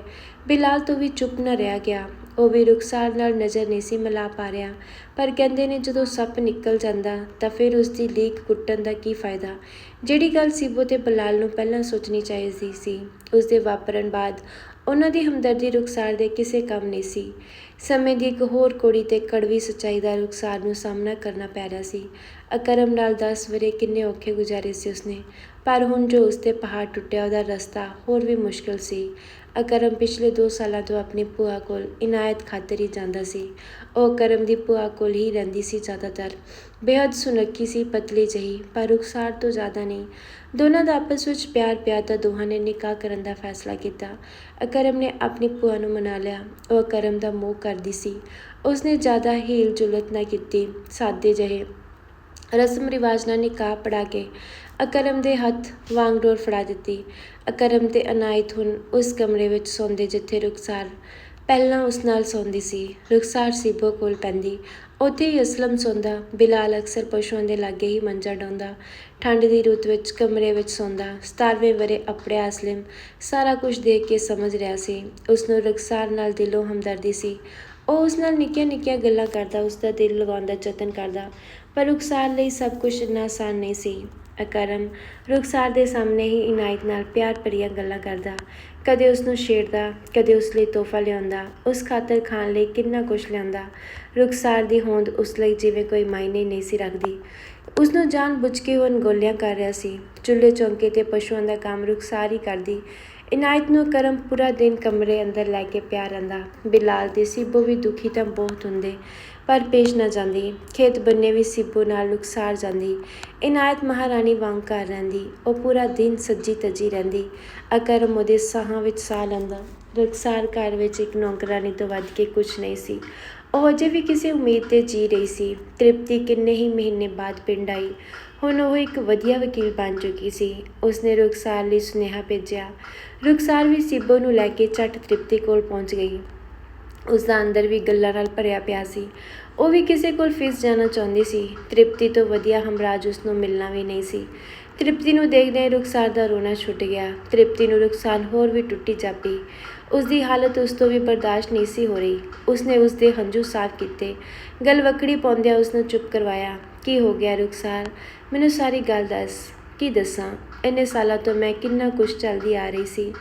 ਬਿਲਾਲ ਤੋਂ ਵੀ ਚੁੱਪ ਨਾ ਰਿਹਾ ਗਿਆ। ਉਹ ਵੀ ਰੁਖਸਾਰ ਨਾਲ ਨਜ਼ਰ ਨਹੀਂ ਸੀ ਮਿਲਾ ਪਾ ਰਿਹਾ। ਪਰ ਕਹਿੰਦੇ ਨੇ ਜਦੋਂ ਸੱਪ ਨਿਕਲ ਜਾਂਦਾ ਤਾਂ ਫਿਰ ਉਸ ਦੀ ਲੀਕ ਕੁੱਟਣ ਦਾ ਕੀ ਫਾਇਦਾ? ਜਿਹੜੀ ਗੱਲ ਸਿਬੋ ਤੇ ਬਲਾਲ ਨੂੰ ਪਹਿਲਾਂ ਸੋਚਣੀ ਚਾਹੀਦੀ ਸੀ ਉਸ ਦੇ ਵਾਪਰਨ ਬਾਅਦ ਉਹਨਾਂ ਦੀ ਹਮਦਰਦੀ ਰੁਖਸਾਰ ਦੇ ਕਿਸੇ ਕੰਮ ਨਹੀਂ ਸੀ। ਸਮੇਂ ਦੀ ਇੱਕ ਹੋਰ ਕੋੜੀ ਤੇ ਕੜਵੀ ਸੱਚਾਈ ਦਾ ਰੁਖਸਾਰ ਨੂੰ ਸਾਹਮਣਾ ਕਰਨਾ ਪੈ ਰਿਹਾ ਸੀ। ਅਕਰਮ ਨਾਲ 10 ਵਰੇ ਕਿੰਨੇ ਔਖੇ ਗੁਜ਼ਾਰੇ ਸੀ ਉਸਨੇ, ਪਰ ਹੁਣ ਜੋ ਉਸ ਤੇ ਪਹਾੜ ਟੁੱਟਿਆ ਉਹਦਾ ਰਸਤਾ ਹੋਰ ਵੀ ਮੁਸ਼ਕਲ ਸੀ। ਅਕਰਮ ਪਿਛਲੇ 2 ਸਾਲਾਂ ਤੋਂ ਆਪਣੀ ਭੂਆ ਕੋਲ ਇਨਾਇਤ ਖਾਤਰ ਹੀ ਜਾਂਦਾ ਸੀ। ਉਹ ਅਕਰਮ ਦੀ ਭੂਆ ਕੋਲ ਹੀ ਰਹਿੰਦੀ ਸੀ ਜ਼ਿਆਦਾਤਰ। ਬੇहद ਸੁਨੱਖੀ ਸੀ, ਪਤਲੀ ਜਹੀ, ਪਰ ਰੁਖਸਾਰ ਤੋਂ ਜ਼ਿਆਦਾ ਨਹੀਂ। ਦੋਨਾਂ ਦਾ ਆਪਸ ਵਿੱਚ ਪਿਆਰ ਪਿਆ ਤਾਂ ਦੋਹਾਂ ਨੇ ਨਿਕਾਹ ਕਰਨ ਦਾ ਫੈਸਲਾ ਕੀਤਾ। ਅਕਰਮ ਨੇ ਆਪਣੀ ਭੂਆ ਨੂੰ ਮਨਾ ਲਿਆ। ਉਹ ਅਕਰਮ ਦਾ ਮੋਹ ਕਰਦੀ ਸੀ। ਉਸਨੇ ਜ਼ਿਆਦਾ ਹੀਲ ਜੁਲਤ ਨਾ ਕੀਤੀ, ਸਾਦੇ ਜਹੇ। ਰਸਮ ਰਿਵਾਜ ਨਾਲ ਨਿਕਾਹ ਪੜਾ ਕੇ ਅਕਰਮ ਦੇ ਹੱਥ ਵਾਂਗ ਡੋਰ ਫੜਾ ਦਿੱਤੀ। ਅਕਰਮ ਤੇ ਅਨਾਇਤ ਹੁਣ ਉਸ ਕਮਰੇ ਵਿੱਚ ਸੌਂਦੇ ਜਿੱਥੇ ਰੁਖਸਾਰ ਪਹਿਲਾਂ ਉਸ ਨਾਲ ਸੌਂਦੀ ਸੀ। ਰੁਖਸਾਰ ਸਿਬੋ ਕੋਲ ਪੈਂਦੀ। ਉੱਥੇ ਹੀ ਅਸਲਮ ਸੌਂਦਾ। ਬਿਲਾਲ ਅਕਸਰ ਪਸ਼ੂਆਂ ਦੇ ਲਾਗੇ ਹੀ ਮੰਜਾ ਡਾਉਂਦਾ ਠੰਡ ਦੀ ਰੁੱਤ ਵਿੱਚ ਕਮਰੇ ਵਿੱਚ ਸੌਂਦਾ। 17ਵੇਂ ਵਰੇ ਅਪੜਿਆ ਅਸਲਮ ਸਾਰਾ ਕੁਝ ਦੇਖ ਕੇ ਸਮਝ ਰਿਹਾ ਸੀ। ਉਸ ਨੂੰ ਰੁਖਸਾਰ ਨਾਲ ਦਿਲੋਂ ਹਮਦਰਦੀ ਸੀ। ਉਹ ਉਸ ਨਾਲ ਨਿੱਕੀਆਂ ਨਿੱਕੀਆਂ ਗੱਲਾਂ ਕਰਦਾ, ਉਸ ਦਾ ਦਿਲ ਲਗਾਉਣ ਦਾ ਯਤਨ ਕਰਦਾ। ਪਰ ਰੁਖਸਾਰ ਲਈ ਸਭ ਕੁਝ ਇੰਨਾ ਆਸਾਨ ਨਹੀਂ ਸੀ। ਅਕਰਮ ਰੁਖਸਾਰ ਦੇ ਸਾਹਮਣੇ ਹੀ ਇਨਾਇਤ ਨਾਲ ਪਿਆਰ ਭਰੀਆਂ ਗੱਲਾਂ ਕਰਦਾ। ਕਦੇ ਉਸ ਨੂੰ ਛੇੜਦਾ, ਕਦੇ ਉਸ ਲਈ ਤੋਹਫਾ ਲਿਆਉਂਦਾ। ਉਸ ਖਾਤਰ ਖਾਣ ਲਈ ਕਿੰਨਾ ਕੁਝ ਲਿਆਉਂਦਾ। ਰੁਖਸਾਰ ਦੀ ਹੋਂਦ ਉਸ ਲਈ ਜਿਵੇਂ ਕੋਈ ਮਾਇਨੇ ਨਹੀਂ ਸੀ ਰੱਖਦੀ। ਉਸ ਨੂੰ ਜਾਣ ਬੁੱਝ ਕੇ ਉਹ ਅਣਗੌਲਿਆਂ ਕਰ ਰਿਹਾ ਸੀ। ਚੁੱਲ੍ਹੇ ਚੌਂਕੇ ਤੇ ਪਸ਼ੂਆਂ ਦਾ ਕੰਮ ਰੁਖਸਾਰ ਹੀ ਕਰਦੀ। ਇਨਾਇਤ ਨੂੰ ਕਰਮ ਪੂਰਾ ਦਿਨ ਕਮਰੇ ਅੰਦਰ ਲੈ ਕੇ ਪਿਆ ਰਹਿੰਦਾ। ਬਿਲਾਲ ਤੇ ਸਿੱਬੋ ਵੀ ਦੁਖੀ ਤਾਂ ਬਹੁਤ ਹੁੰਦੇ। ਪਰ ਪੇਸ਼ ਨਾ ਜਾਂਦੀ। ਖੇਤ ਬੰਨੇ ਵੀ ਸਿੱਬੋ ਨਾਲ ਲੁਕਸਾਰ ਜਾਂਦੀ। ਇਨਾਇਤ ਮਹਾਰਾਣੀ ਵਾਂਗ ਕਰ ਰਹਿੰਦੀ। ਉਹ ਪੂਰਾ ਦਿਨ ਸੱਜੀ ਤੱਜੀ ਰਹਿੰਦੀ। ਅਕਰਮ ਉਹਦੇ ਸਾਹਾਂ ਵਿੱਚ ਸਾਹ ਲੈਂਦਾ। ਰੁਖਸਾਰ ਘਰ ਵਿੱਚ ਇੱਕ ਨੌਕਰਾਨੀ ਤੋਂ ਵੱਧ ਕੇ ਕੁਝ ਨਹੀਂ ਸੀ। ਉਹ ਅਜੇ ਵੀ ਕਿਸੇ ਉਮੀਦ ਤੇ ਜੀ ਰਹੀ ਸੀ। ਤ੍ਰਿਪਤੀ ਕਿੰਨੇ ਹੀ ਮਹੀਨੇ ਬਾਅਦ ਪਿੰਡ ਆਈ। ਹੁਣ ਉਹ ਇੱਕ ਵਧੀਆ ਵਕੀਲ ਬਣ ਚੁੱਕੀ ਸੀ। ਉਸਨੇ ਰੁਖਸਾਰ ਲਈ ਸੁਨੇਹਾ ਭੇਜਿਆ। ਰੁਖਸਾਰ ਵੀ ਸਿੱਬੋ ਨੂੰ ਲੈ ਕੇ ਝੱਟ ਤ੍ਰਿਪਤੀ ਕੋਲ ਪਹੁੰਚ ਗਈ। ਉਸ ਦਾ ਅੰਦਰ ਵੀ ਗੱਲਾਂ ਨਾਲ ਭਰਿਆ ਪਿਆ ਸੀ। ਉਹ ਵੀ ਕਿਸੇ ਕੋਲ ਫੀਸ ਜਾਣਾ ਚਾਹੁੰਦੀ ਸੀ। ਤ੍ਰਿਪਤੀ ਤੋਂ ਵਧੀਆ ਹਮਰਾਜ ਉਸ ਨੂੰ ਮਿਲਣਾ ਵੀ ਨਹੀਂ ਸੀ। ਤ੍ਰਿਪਤੀ ਨੂੰ ਦੇਖਦੇ ਰੁਖਸਾਰ ਦਾ ਰੋਣਾ ਛੁੱਟ ਗਿਆ। ਤ੍ਰਿਪਤੀ ਨੂੰ ਰੁਖਸਾਰ ਹੋਰ ਵੀ ਟੁੱਟੀ ਜਾਪੀ। ਉਸ ਦੀ ਹਾਲਤ ਉਸ ਤੋਂ ਵੀ ਬਰਦਾਸ਼ਤ ਨਹੀਂ ਸੀ ਹੋ ਰਹੀ। ਉਸਨੇ ਉਸ ਦੇ ਹੰਝੂ ਸਾਫ਼ ਕੀਤੇ। ਗਲ ਵਕੜੀ ਪਾਉਂਦਿਆਂ ਉਸ ਨੂੰ ਚੁੱਪ ਕਰਵਾਇਆ। ਕੀ ਹੋ ਗਿਆ ਰੁਖਸਾਰ? ਮੈਨੂੰ ਸਾਰੀ ਗੱਲ ਦੱਸ। ਕੀ ਦੱਸਾਂ? ਇੰਨੇ ਸਾਲਾਂ ਤੋਂ ਮੈਂ ਕਿੰਨਾ ਕੁਛ ਚੱਲਦੀ ਆ ਰਹੀ ਸੀ।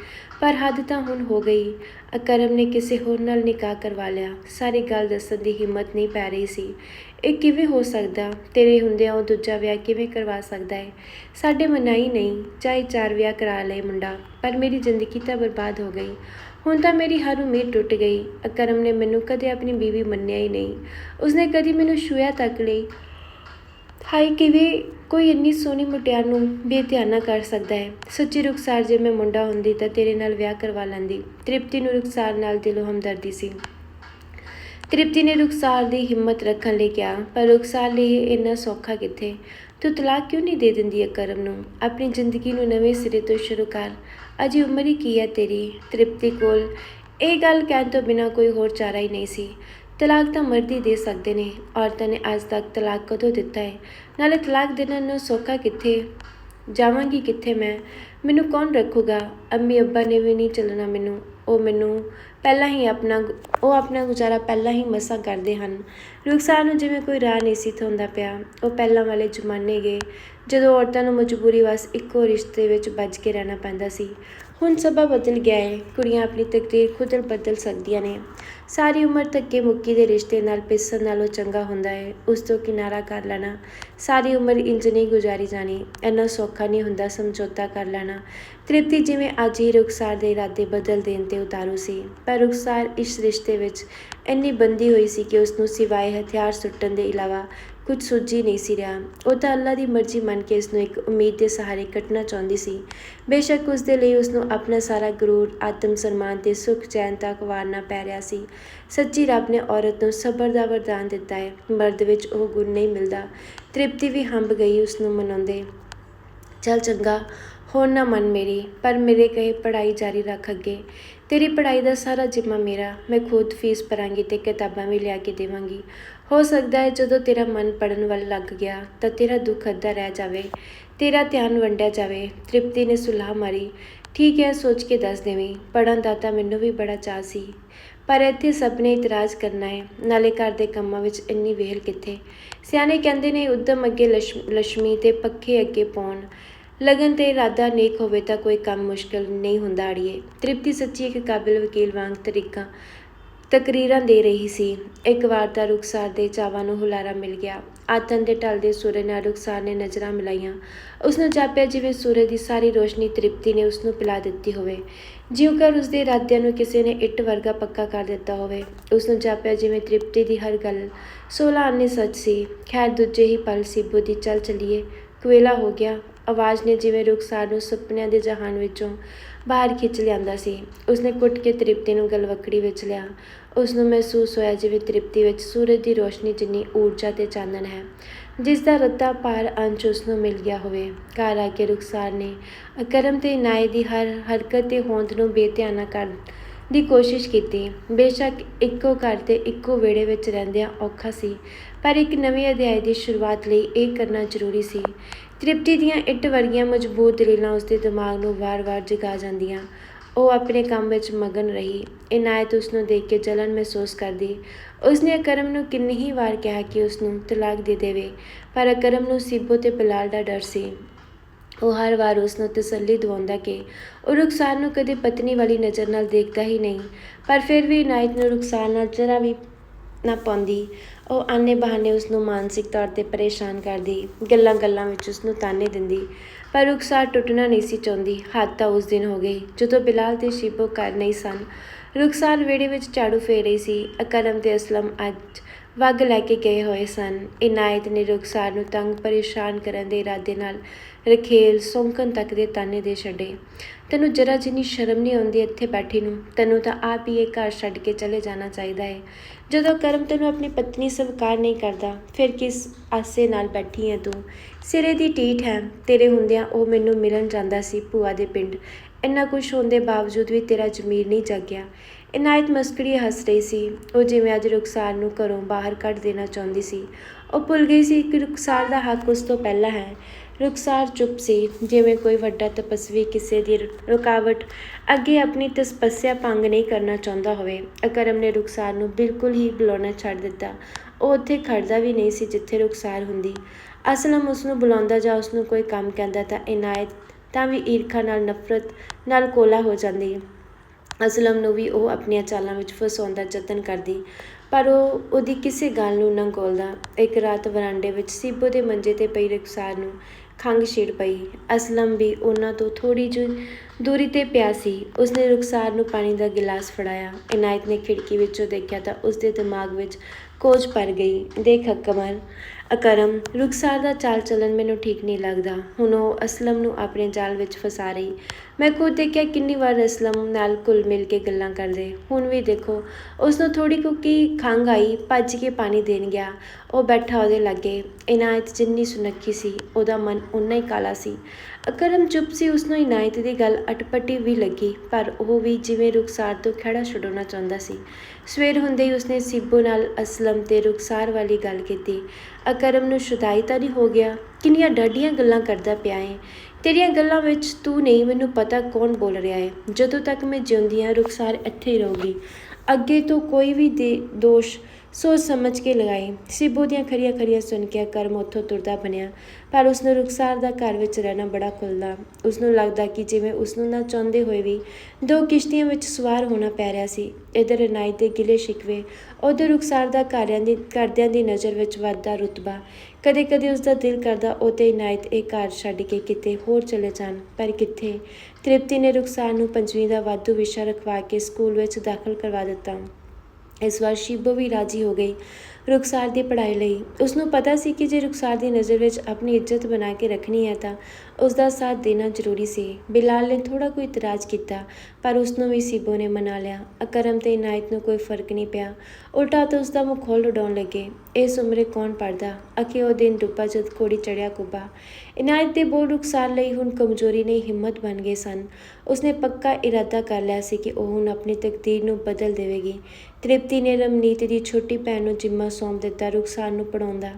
ਪਰ ਹੱਦ ਤਾਂ ਹੁਣ ਹੋ ਗਈ। ਅਕਰਮ ਨੇ ਕਿਸੇ ਹੋਰ ਨਾਲ ਨਿਕਾਹ ਕਰਵਾ ਲਿਆ। ਸਾਰੀ ਗੱਲ ਦੱਸਣ ਦੀ ਹਿੰਮਤ ਨਹੀਂ ਪੈ ਰਹੀ ਸੀ। ਇਹ ਕਿਵੇਂ ਹੋ ਸਕਦਾ? ਤੇਰੇ ਹੁੰਦਿਆਂ ਉਹ ਦੂਜਾ ਵਿਆਹ ਕਿਵੇਂ ਕਰਵਾ ਸਕਦਾ ਹੈ ਸਾਡੇ ਮਨਾਈ ਨਹੀਂ, ਚਾਹੇ ਚਾਰ ਵਿਆਹ ਕਰਾ ਲਏ ਮੁੰਡਾ, ਪਰ ਮੇਰੀ ਜ਼ਿੰਦਗੀ ਤਾਂ ਬਰਬਾਦ ਹੋ ਗਈ। ਹੁਣ ਤਾਂ ਮੇਰੀ ਹਰ ਉਮੀਦ ਟੁੱਟ ਗਈ। ਅਕਰਮ ਨੇ ਮੈਨੂੰ ਕਦੇ ਆਪਣੀ ਬੀਵੀ ਮੰਨਿਆ ਹੀ ਨਹੀਂ। ਉਸਨੇ ਕਦੀ ਮੈਨੂੰ ਛੂਇਆ ਤੱਕ ਲਈ। ਹਾਏ, ਕਿਵੇਂ ਕੋਈ ਇੰਨੀ ਸੋਹਣੀ ਮੁਟਿਆਰ ਨੂੰ ਬੇਧਿਆਨਾ ਕਰ ਸਕਦਾ ਹੈ? ਸੱਚੀ ਰੁਖਸਾਰ, ਜੇ ਮੈਂ ਮੁੰਡਾ ਹੁੰਦੀ ਤਾਂ ਤੇਰੇ ਨਾਲ ਵਿਆਹ ਕਰਵਾ ਲੈਂਦੀ। ਤ੍ਰਿਪਤੀ ਨੂੰ ਰੁਖਸਾਰ ਨਾਲ ਦਿਲੋਂ ਹਮਦਰਦੀ ਸੀ। ਤ੍ਰਿਪਤੀ ਨੇ ਰੁਖਸਾਰ ਦੀ ਹਿੰਮਤ ਰੱਖਣ ਲਈ ਕਿਹਾ, ਪਰ ਰੁਖਸਾਰ ਲਈ ਇਹ ਇੰਨਾ ਸੌਖਾ ਕਿੱਥੇ? ਤੂੰ ਤਲਾਕ ਕਿਉਂ ਨਹੀਂ ਦੇ ਦਿੰਦੀ ਹੈ ਕਰਮ ਨੂੰ? ਆਪਣੀ ਜ਼ਿੰਦਗੀ ਨੂੰ ਨਵੇਂ ਸਿਰੇ ਤੋਂ ਸ਼ੁਰੂ ਕਰ। ਅਜੇ ਉਮਰ ਹੀ ਕੀ ਹੈ ਤੇਰੀ? ਤ੍ਰਿਪਤੀ ਕੋਲ ਇਹ ਗੱਲ ਕਹਿਣ ਤੋਂ ਬਿਨਾ ਕੋਈ ਹੋਰ ਚਾਰਾ ਹੀ ਨਹੀਂ ਸੀ। ਤਲਾਕ ਤਾਂ ਮਰਦ ਹੀ ਦੇ ਸਕਦੇ ਨੇ। ਔਰਤਾਂ ਨੇ ਅੱਜ ਤੱਕ ਤਲਾਕ ਕਦੋਂ ਦਿੱਤਾ ਹੈ ਨਾਲੇ ਤਲਾਕ ਦੇਣ ਨੂੰ ਸੌਖਾ ਕਿੱਥੇ? ਜਾਵਾਂਗੀ ਕਿੱਥੇ ਮੈਂ? ਮੈਨੂੰ ਕੌਣ ਰੱਖੂਗਾ? ਅੰਮੀ ਅੱਬਾ ਨੇ ਵੀ ਨਹੀਂ ਚੱਲਣਾ ਮੈਨੂੰ। ਉਹ ਮੈਨੂੰ ਪਹਿਲਾਂ ਹੀ ਆਪਣਾ ਉਹ ਆਪਣਾ ਗੁਜ਼ਾਰਾ ਪਹਿਲਾਂ ਹੀ ਮਸਾਂ ਕਰਦੇ ਹਨ। ਰੁਖਸਾਰ ਨੂੰ ਜਿਵੇਂ ਕੋਈ ਰਾਹ ਨਹੀਂ ਸੀ ਥੋਂਦਾ ਪਿਆ। ਉਹ ਪਹਿਲਾਂ ਵਾਲੇ ਜ਼ਮਾਨੇ ਗਏ, ਜਦੋਂ ਔਰਤਾਂ ਨੂੰ ਮਜਬੂਰੀ ਵਸ ਇੱਕੋ ਰਿਸ਼ਤੇ ਵਿੱਚ ਵੱਜ ਕੇ ਰਹਿਣਾ ਪੈਂਦਾ ਸੀ। ਹੁਣ ਸਭਾ ਬਦਲ ਗਿਆ ਹੈ ਕੁੜੀਆਂ ਆਪਣੀ ਤਕਦੀਰ ਖੁਦ ਬਦਲ ਸਕਦੀਆਂ ਨੇ। ਸਾਰੀ ਉਮਰ ਧੱਕੇ ਮੁੱਕੀ ਦੇ ਰਿਸ਼ਤੇ ਨਾਲ ਪਿਸਣ ਨਾਲੋਂ ਚੰਗਾ ਹੁੰਦਾ ਹੈ। ਉਸ ਤੋਂ ਕਿਨਾਰਾ ਕਰ ਲੈਣਾ। ਸਾਰੀ ਉਮਰ ਇੰਜ ਨਹੀਂ ਗੁਜ਼ਾਰੀ ਜਾਣੀ। ਇੰਨਾ ਸੌਖਾ ਨਹੀਂ ਹੁੰਦਾ ਸਮਝੌਤਾ ਕਰ ਲੈਣਾ। ਤ੍ਰਿਪਤੀ ਜਿਵੇਂ ਅੱਜ ਹੀ ਰੁਖਸਾਰ ਦੇ ਇਰਾਦੇ ਬਦਲ ਦੇਣ ਤੇ ਉਤਾਰੂ ਸੀ। ਪਰ ਰੁਖਸਾਰ ਇਸ ਰਿਸ਼ਤੇ ਵਿੱਚ ਇੰਨੀ ਬੰਦੀ ਹੋਈ ਸੀ ਕਿ ਉਸ ਨੂੰ ਸਿਵਾਏ ਹਥਿਆਰ ਸੁੱਟਣ ਦੇ ਇਲਾਵਾ ਕੁਝ ਸੂਝੀ ਨਹੀਂ ਸੀ ਰਿਹਾ। ਉਹ ਤਾਂ ਅੱਲਾ ਦੀ ਮਰਜ਼ੀ ਮੰਨ ਕੇ ਉਸ ਨੂੰ ਇੱਕ ਉਮੀਦ ਦੇ ਸਹਾਰੇ ਕੱਟਣਾ ਚਾਹੁੰਦੀ ਸੀ। ਬੇਸ਼ੱਕ ਉਸ ਦੇ ਲਈ ਉਸ ਨੂੰ ਆਪਣਾ ਸਾਰਾ ਗਰੂਰ ਆਤਮ ਸਨਮਾਨ ਤੇ ਸੁਖ ਚੈਨ ਤੱਕ ਵਾਰਨਾ ਪੈ ਰਿਹਾ ਸੀ। ਸੱਚੀ ਰੱਬ ਨੇ ਔਰਤ ਨੂੰ ਸਬਰ ਦਾ ਵਰਦਾਨ ਦਿੱਤਾ ਹੈ। ਮਰਦ ਵਿੱਚ ਉਹ ਗੁਣ ਨਹੀਂ ਮਿਲਦਾ। ਤ੍ਰਿਪਤੀ ਵੀ ਹੰਬ ਗਈ ਉਸ ਨੂੰ ਮਨਾਉਂਦੇ। ਚੱਲ ਚੰਗਾ ਹੋਰ ਨਾ ਮਨ ਮੇਰੀ, ਪਰ ਮੇਰੇ ਕਹੇ ਪੜ੍ਹਾਈ ਜਾਰੀ ਰੱਖ ਅੱਗੇ। ਤੇਰੀ ਪੜ੍ਹਾਈ ਦਾ ਸਾਰਾ ਜ਼ਿੰਮਾ ਮੇਰਾ। ਮੈਂ ਖੁਦ ਫੀਸ ਭਰਾਂਗੀ ਤੇ ਕਿਤਾਬਾਂ ਵੀ ਲਿਆ ਕੇ ਦੇਵਾਂਗੀ। ਹੋ ਸਕਦਾ ਹੈ ਜਦੋਂ ਤੇਰਾ ਮਨ ਪੜਨ ਵੱਲ ਲੱਗ ਗਿਆ, ਤਾਂ ਤੇਰਾ ਦੁੱਖ ਅੱਧਾ ਰਹਿ ਜਾਵੇ। ਤੇਰਾ ਧਿਆਨ ਵੰਡਿਆ ਜਾਵੇ। ਤ੍ਰਿਪਤੀ ਨੇ ਸੁਲਾਹ ਮਾਰੀ। ਠੀਕ ਹੈ, ਸੋਚ ਕੇ ਦੱਸ ਦੇਵੀਂ। ਪੜਨ ਦਾ ਤਾਂ ਮੈਨੂੰ ਵੀ ਬੜਾ ਚਾਹ ਸੀ। ਪਰ ਇੱਥੇ ਸਭ ਨੇ ਇਤਰਾਜ਼ ਕਰਨਾ ਹੈ। ਨਾਲੇ ਘਰ ਦੇ ਕੰਮਾਂ ਵਿੱਚ ਇੰਨੀ ਵੇਹਲ ਕਿੱਥੇ? ਸਿਆਣੇ ਕਹਿੰਦੇ ਨੇ, ਉਦਮ ਅੱਗੇ ਲక్ష్ਮੀ ਤੇ ਪੱਖੇ ਅੱਗੇ ਪੌਣ। ਲਗਨ ਤੇ ਇਰਾਦਾ ਨੇਕ ਹੋਵੇ ਤਾਂ ਕੋਈ ਕੰਮ ਮੁਸ਼ਕਲ ਨਹੀਂ ਹੁੰਦਾ ਅੜੀਏ। ਤ੍ਰਿਪਤੀ ਸੱਚੀ ਇੱਕ ਕਾਬਿਲ ਵਕੀਲ ਵਾਂਗ ਤਰੀਕਾ, ਤਕਰੀਰਾਂ ਦੇ ਰਹੀ ਸੀ। ਇੱਕ ਵਾਰ ਤਾਂ ਰੁਖਸਾਰ ਦੇ ਚਾਵਾਂ ਨੂੰ ਹੁਲਾਰਾ ਮਿਲ ਗਿਆ। ਆਤਨ ਦੇ ਢਲਦੇ ਸੂਰਜ ਨਾਲ ਰੁਖਸਾਰ ਨੇ ਨਜ਼ਰਾਂ ਮਿਲਾਈਆਂ। ਉਸਨੂੰ ਜਾਪਿਆ ਜਿਵੇਂ ਸੂਰਜ ਦੀ ਸਾਰੀ ਰੋਸ਼ਨੀ ਤ੍ਰਿਪਤੀ ਨੇ ਉਸਨੂੰ ਪਿਲਾ ਦਿੱਤੀ ਹੋਵੇ। ਜਿਉਂ ਕਰ ਉਸਦੇ ਇਰਾਦਿਆਂ ਨੂੰ ਕਿਸੇ ਨੇ ਇੱਟ ਵਰਗਾ ਪੱਕਾ ਕਰ ਦਿੱਤਾ ਹੋਵੇ। ਉਸਨੂੰ ਜਾਪਿਆ ਜਿਵੇਂ ਤ੍ਰਿਪਤੀ ਦੀ ਹਰ ਗੱਲ। 16 ਆਨੇ ਸੱਚ ਸੀ। ਖੈਰ, ਦੂਜੇ ਹੀ ਪਲ ਸਿੱਬੂ ਦੀ ਚੱਲ ਚਲੀਏ। ਕੁਵੇਲਾ ਹੋ ਗਿਆ। ਆਵਾਜ਼ ਨੇ ਜਿਵੇਂ ਰੁਖਸਾਰ ਨੂੰ ਸੁਪਨਿਆਂ ਦੇ ਜਹਾਨ ਵਿੱਚੋਂ ਬਾਹਰ ਖਿੱਚ ਲਿਆਂਦਾ ਸੀ। ਉਸਨੇ ਕੁੱਟ ਕੇ ਤ੍ਰਿਪਤੀ ਨੂੰ ਗਲਵਕੜੀ ਵਿੱਚ ਲਿਆ। ਉਸ ਨੂੰ ਮਹਿਸੂਸ ਹੋਇਆ ਜਿਵੇਂ ਤ੍ਰਿਪਤੀ ਵਿੱਚ ਸੂਰਜ ਦੀ ਰੋਸ਼ਨੀ ਜਿੰਨੀ ਊਰਜਾ ਤੇ ਚਾਨਣ ਹੈ, ਜਿਸ ਦਾ ਰੱਤਾ ਪਾਰ ਅੰਸ਼ ਉਸ ਨੂੰ ਮਿਲ ਗਿਆ ਹੋਵੇ। ਘਰ ਆ ਕੇ ਰੁਖਸਾਰ ਨੇ ਅਕਰਮ ਤੇ ਇਨਾਏ ਦੀ ਹਰ ਹਰਕਤ ਤੇ ਹੋਂਦ ਨੂੰ ਬੇਧਿਆਨਾ ਕਰਨ ਦੀ ਕੋਸ਼ਿਸ਼ ਕੀਤੀ। ਬੇਸ਼ੱਕ ਇੱਕੋ ਘਰ ਤੇ ਇੱਕੋ ਵਿਹੜੇ ਵਿੱਚ ਰਹਿੰਦਿਆਂ ਔਖਾ ਸੀ, ਪਰ ਇੱਕ ਨਵੇਂ ਅਧਿਆਇ ਦੀ ਸ਼ੁਰੂਆਤ ਲਈ ਇਹ ਕਰਨਾ ਜ਼ਰੂਰੀ ਸੀ ਤ੍ਰਿਪਤੀ ਦੀਆਂ ਇੱਟ ਵਰਗੀਆਂ ਮਜ਼ਬੂਤ ਦਲੀਲਾਂ ਉਸਦੇ ਦਿਮਾਗ ਨੂੰ ਵਾਰ-ਵਾਰ ਜਗਾ ਜਾਂਦੀਆਂ। ਉਹ ਆਪਣੇ ਕੰਮ ਵਿੱਚ ਮਗਨ ਰਹੀ। ਇਨਾਇਤ ਉਸ ਨੂੰ ਦੇਖ ਕੇ ਜਲਨ ਮਹਿਸੂਸ ਕਰਦੀ, ਉਸਨੇ ਅਕਰਮ ਨੂੰ ਕਿੰਨੀ ਹੀ ਵਾਰ ਕਿਹਾ ਕਿ ਉਸ ਨੂੰ ਤਲਾਕ ਦੇ ਦੇਵੇ, ਪਰ ਅਕਰਮ ਨੂੰ ਸਿੱਬੋ ਤੇ ਬਲਾਲ ਦਾ ਡਰ ਸੀ। ਉਹ ਹਰ ਵਾਰ ਉਸ ਨੂੰ ਤਸੱਲੀ ਦਿਵਾਉਂਦਾ ਕਿ ਉਹ ਰੁਖਸਾਰ ਨੂੰ ਕਦੇ ਪਤਨੀ ਵਾਲੀ ਨਜ਼ਰ ਨਾਲ ਦੇਖਦਾ ਹੀ ਨਹੀਂ, ਪਰ ਫਿਰ ਵੀ ਇਨਾਇਤ ਨੂੰ ਰੁਖਸਾਰ ਨਾਲ ਜਰਾ ਵੀ ਨਾ ਪਾਉਂਦੀ। ਉਹ ਆਨੇ ਬਹਾਨੇ ਉਸ ਨੂੰ ਮਾਨਸਿਕ ਤੌਰ ਤੇ ਪਰੇਸ਼ਾਨ ਕਰਦੀ ਗੱਲਾਂ ਗੱਲਾਂ ਵਿੱਚ ਉਸ ਨੂੰ ਤਾਨੇ ਦਿੰਦੀ, ਪਰ ਰੁਖਸਾਰ ਟੁੱਟਣਾ ਨਹੀਂ ਸੀ ਚਾਹੁੰਦੀ। ਹੱਦ ਤਾਂ ਉਸ ਦਿਨ ਹੋ ਗਈ, ਜਦੋਂ ਬਿਲਾਲ ਤੇ ਸ਼ੀਬੋ ਕਰ ਨਹੀਂ ਸਨ। ਰੁਖਸਾਰ ਵਿਹੜੇ ਵਿੱਚ ਝਾੜੂ ਫੇਰ ਰਹੀ ਸੀ। ਅਕਰਮ ਤੇ ਅਸਲਮ ਅੱਜ ਵੱਗ ਲੈ ਕੇ ਗਏ ਹੋਏ ਸਨ। ਇਨਾਇਤ ਨੇ ਰੁਖਸਾਰ ਨੂੰ ਤੰਗ ਪਰੇਸ਼ਾਨ ਕਰਨ ਦੇ ਇਰਾਦੇ ਨਾਲ ਰਖੇਲ ਸੌਂਕਣ ਤੱਕ ਦੇ ਤਾਨੇ ਦੇ ਛੱਡੇ। ਤੈਨੂੰ ਜਰਾ ਜਿੰਨੀ ਸ਼ਰਮ ਨਹੀਂ ਆਉਂਦੀ ਇੱਥੇ ਬੈਠੀ ਨੂੰ, ਤੈਨੂੰ ਤਾਂ ਆਪ ਹੀ ਇਹ ਘਰ ਛੱਡ ਕੇ ਚਲੇ ਜਾਣਾ ਚਾਹੀਦਾ ਹੈ ਜਦੋਂ ਕਰਮ ਤੈਨੂੰ ਆਪਣੀ ਪਤਨੀ ਸਵੀਕਾਰ ਨਹੀਂ ਕਰਦਾ, ਫਿਰ ਕਿਸ ਆਸੇ ਨਾਲ ਬੈਠੀ ਹੈ ਤੂੰ? ਸਿਰੇ ਦੀ ਟੀਟ ਹੈ, ਤੇਰੇ ਹੁੰਦਿਆਂ ਉਹ ਮੈਨੂੰ ਮਿਲਣ ਜਾਂਦਾ ਸੀ ਭੂਆ ਦੇ ਪਿੰਡ। ਇੰਨਾ ਕੁਝ ਹੋਣ ਦੇ ਬਾਵਜੂਦ ਵੀ ਤੇਰਾ ਜ਼ਮੀਰ ਨਹੀਂ ਜਾਗਿਆ। ਇਨਾਇਤ ਮਸਕੜੀ ਹੱਸ ਰਹੀ ਸੀ। ਉਹ ਜਿਵੇਂ ਅੱਜ ਰੁਖਸਾਰ ਨੂੰ ਘਰੋਂ ਬਾਹਰ ਕੱਢ ਦੇਣਾ ਚਾਹੁੰਦੀ ਸੀ। ਉਹ ਭੁੱਲ ਗਈ ਸੀ ਕਿ ਰੁਖਸਾਰ ਦਾ ਹੱਕ ਉਸ ਤੋਂ ਪਹਿਲਾਂ ਹੈ। ਰੁਖਸਾਰ ਚੁੱਪ ਸੀ, ਜਿਵੇਂ ਕੋਈ ਵੱਡਾ ਤਪਸਵੀ ਕਿਸੇ ਦੀ ਰੁਕਾਵਟ ਅੱਗੇ ਆਪਣੀ ਤਪੱਸਿਆ ਭੰਗ ਨਹੀਂ ਕਰਨਾ ਚਾਹੁੰਦਾ ਹੋਵੇ। ਅਕਰਮ ਨੇ ਰੁਖਸਾਰ ਨੂੰ ਬਿਲਕੁਲ ਹੀ ਬੁਲਾਉਣਾ ਛੱਡ ਦਿੱਤਾ। ਉਹ ਉੱਥੇ ਖੜਦਾ ਵੀ ਨਹੀਂ ਸੀ ਜਿੱਥੇ ਰੁਖਸਾਰ ਹੁੰਦੀ। ਅਸਲਮ ਉਸ ਨੂੰ ਬੁਲਾਉਂਦਾ ਜਾਂ ਉਸ ਨੂੰ ਕੋਈ ਕੰਮ ਕਹਿੰਦਾ ਤਾਂ ਇਨਾਇਤ ਤਾਂ ਵੀ ਈਰਖਾ ਨਾਲ, ਨਫ਼ਰਤ ਨਾਲ ਕੋਲਾ ਹੋ ਜਾਂਦੀ। ਅਸਲਮ ਨੂੰ ਵੀ ਉਹ ਆਪਣੀਆਂ ਚਾਲਾਂ ਵਿੱਚ ਫਸਾਉਣ ਦਾ ਯਤਨ ਕਰਦੀ, ਪਰ ਉਹ ਉਹਦੀ ਕਿਸੇ ਗੱਲ ਨੂੰ ਨਾ ਗੋਲਦਾ। ਇੱਕ ਰਾਤ ਵਰਾਂਡੇ ਵਿੱਚ ਸੀਬੋ ਦੇ ਮੰਜੇ ਤੇ ਪਈ ਰੁਖਸਾਰ ਨੂੰ ਖੰਘ ਛੇੜ ਪਈ। ਅਸਲਮ ਵੀ ਉਹਨਾਂ ਤੋਂ ਥੋੜੀ ਜਿਹੀ ਦੂਰੀ ਤੇ ਪਿਆ ਸੀ। ਉਸਨੇ ਰੁਖਸਾਰ ਨੂੰ ਪਾਣੀ ਦਾ ਗਿਲਾਸ ਫੜਾਇਆ। ਇਨਾਇਤ ਨੇ ਖਿੜਕੀ ਵਿੱਚੋਂ ਦੇਖਿਆ ਤਾਂ ਉਸਦੇ ਦਿਮਾਗ ਵਿੱਚ ਕੋਝ ਪਰ ਗਈ। ਦੇਖ ਅਕਮਰ ਅਕਰਮ, ਰੁਖਸਾਰ ਦਾ ਚਾਲ ਚੱਲਣ ਮੈਨੂੰ ਠੀਕ ਨਹੀਂ ਲੱਗਦਾ। ਹੁਣ ਉਹ ਅਸਲਮ ਨੂੰ ਆਪਣੇ ਜਾਲ ਵਿੱਚ ਫਸਾ ਰਹੀ। ਮੈਂ ਖੁਦ ਦੇਖਿਆ ਕਿੰਨੀ ਵਾਰ ਅਸਲਮ ਨਾਲ ਘੁਲ ਮਿਲ ਕੇ ਗੱਲਾਂ ਕਰਦੇ। ਹੁਣ ਵੀ ਦੇਖੋ ਉਸ ਨੂੰ ਥੋੜੀ ਕੁੱਕੀ ਖੰਘ ਆਈ, ਭੱਜ ਕੇ ਪਾਣੀ ਦੇਣ ਗਿਆ। ਉਹ ਬੈਠਾ ਉਹਦੇ ਲਾਗੇ। ਇਨਾਇਤ ਜਿੰਨੀ ਸੁਨੱਖੀ ਸੀ, ਉਹਦਾ ਮਨ ਉਨਾ ਹੀ ਕਾਲਾ ਸੀ। ਅਕਰਮ ਚੁੱਪ ਸੀ ਉਸ ਨੂੰ ਇਨਾਇਤ ਦੀ ਗੱਲ ਅਟਪਟੀ ਵੀ ਲੱਗੀ, ਪਰ ਉਹ ਵੀ ਜਿਵੇਂ ਰੁਖਸਾਰ ਤੋਂ ਖੜਾ ਛੁਡਾਉਣਾ ਚਾਹੁੰਦਾ ਸੀ। ਸਵੇਰ ਹੁੰਦੇ ਹੀ ਉਸਨੇ ਸਿੱਬੂ ਨਾਲ ਅਸਲਮ ਤੇ ਰੁਖਸਾਰ ਵਾਲੀ ਗੱਲ ਕੀਤੀ। ਅਕਰਮ ਨੂੰ ਸ਼ੁਦਾਈ ਤਾਂ ਨਹੀਂ ਹੋ ਗਿਆ? ਕਿੰਨੀਆਂ ਡਾਢੀਆਂ ਗੱਲਾਂ ਕਰਦਾ ਪਿਆ ਏ। ਤੇਰੀਆਂ ਗੱਲਾਂ ਵਿੱਚ ਤੂੰ ਨਹੀਂ, ਮੈਨੂੰ ਪਤਾ ਕੌਣ ਬੋਲ ਰਿਹਾ ਹੈ। ਜਦੋਂ ਤੱਕ ਮੈਂ ਜਿਉਂਦੀ ਹਾਂ, ਰੁਖਸਾਰ ਇੱਥੇ ਰਹੂਗੀ। ਅੱਗੇ ਤੋਂ ਕੋਈ ਵੀ ਦੇ, ਦੋਸ਼ ਸੋਚ ਸਮਝ ਕੇ ਲਗਾਈ। ਸਿੱਬੂ ਦੀਆਂ ਖਰੀਆਂ ਖਰੀਆਂ ਸੁਣ ਕੇ ਕਰਮ ਉੱਥੋਂ ਤੁਰਦਾ ਬਣਿਆ। ਪਰ ਉਸ ਨੂੰ ਰੁਖਸਾਰ ਦਾ ਘਰ ਵਿੱਚ ਰਹਿਣਾ ਬੜਾ ਖੁੱਲਦਾ ਉਸ ਨੂੰ ਲੱਗਦਾ ਕਿ ਜਿਵੇਂ ਉਸ ਨੂੰ ਨਾ ਚਾਹੁੰਦੇ ਹੋਏ ਵੀ ਦੋ ਕਿਸ਼ਤੀਆਂ ਵਿੱਚ ਸਵਾਰ ਹੋਣਾ ਪੈ ਰਿਹਾ ਸੀ। ਇਧਰ ਇਨਾਇਤ ਦੇ ਗਿਲੇ ਸ਼ਿਕਵੇ, ਉਧਰ ਰੁਖਸਾਰ ਦਾ ਘਰਿਆਂ ਦੀ, ਘਰਦਿਆਂ ਦੀ ਨਜ਼ਰ ਵਿੱਚ ਵੱਧਦਾ ਰੁਤਬਾ। ਕਦੇ ਕਦੇ ਉਸ ਦਾ ਦਿਲ ਕਰਦਾ ਉਹ ਤੇ ਇਨਾਇਤ ਇਹ ਘਰ ਛੱਡ ਕੇ ਕਿਤੇ ਹੋਰ ਚਲੇ ਜਾਣ। ਪਰ ਕਿੱਥੇ? ਤ੍ਰਿਪਤੀ ਨੇ ਰੁਖਸਾਰ ਨੂੰ ਪੰਜਵੀਂ ਦਾ ਵਾਧੂ ਵਿਸ਼ਾ ਰਖਵਾ ਕੇ ਸਕੂਲ ਵਿੱਚ ਦਾਖਲ ਕਰਵਾ ਦਿੱਤਾ। ਇਸ ਵਾਰ ਸ਼ਿਬੋ ਵੀ ਰਾਜੀ ਹੋ ਗਈ ਰੁਖਸਾਰ ਦੀ ਪੜ੍ਹਾਈ ਲਈ। ਉਸ ਨੂੰ ਪਤਾ ਸੀ ਕਿ ਜੇ ਰੁਖਸਾਰ ਦੀ ਨਜ਼ਰ ਵਿੱਚ ਆਪਣੀ ਇੱਜ਼ਤ ਬਣਾ ਕੇ ਰੱਖਣੀ ਹੈ ਤਾਂ ਉਸ ਦਾ ਸਾਥ ਦੇਣਾ ਜ਼ਰੂਰੀ ਸੀ। ਬਿਲਾਲ ਨੇ ਥੋੜਾ ਕੋਈ ਇਤਰਾਜ਼ ਕੀਤਾ, ਪਰ ਉਸ ਨੂੰ ਵੀ ਸਿਬੋ ਨੇ ਮਨਾ ਲਿਆ। ਅਕਰਮ ਤੇ ਇਨਾਇਤ ਨੂੰ ਕੋਈ ਫ਼ਰਕ ਨਹੀਂ ਪਿਆ। ਉਲਟਾ ਤਾਂ ਉਸ ਦਾ ਮਖੌਲ ਉਡਾਉਣ ਲੱਗੇ। ਇਸ ਉਮਰੇ ਕੌਣ ਪੜਦਾ ਅਕੇ ਉਹ ਦਿਨ ਡੁੱਬਾ ਜਦ ਕੋੜੀ ਚੜਿਆ ਕੁੱਬਾ। ਇਨਾਇਤ ਦੇ ਬੋਲ ਰੁਖਸਾਰ ਲਈ ਹੁਣ ਕਮਜ਼ੋਰੀ ਨਹੀਂ, ਹਿੰਮਤ ਬਣ ਗਏ ਸਨ। ਉਸਨੇ ਪੱਕਾ ਇਰਾਦਾ ਕਰ ਲਿਆ ਸੀ ਕਿ ਉਹ ਹੁਣ ਆਪਣੀ ਤਕਦੀਰ ਨੂੰ ਬਦਲ ਦੇਵੇਗੀ। ਤ੍ਰਿਪਤੀ ਨੇ ਰਮਨੀਤ ਦੀ ਛੋਟੀ ਭੈਣ ਨੂੰ ਜਿੰਮਾ ਸੌਂਪ ਦਿੱਤਾ ਰੁਖਸਾਰ ਨੂੰ ਪੜਾਉਂਦਾ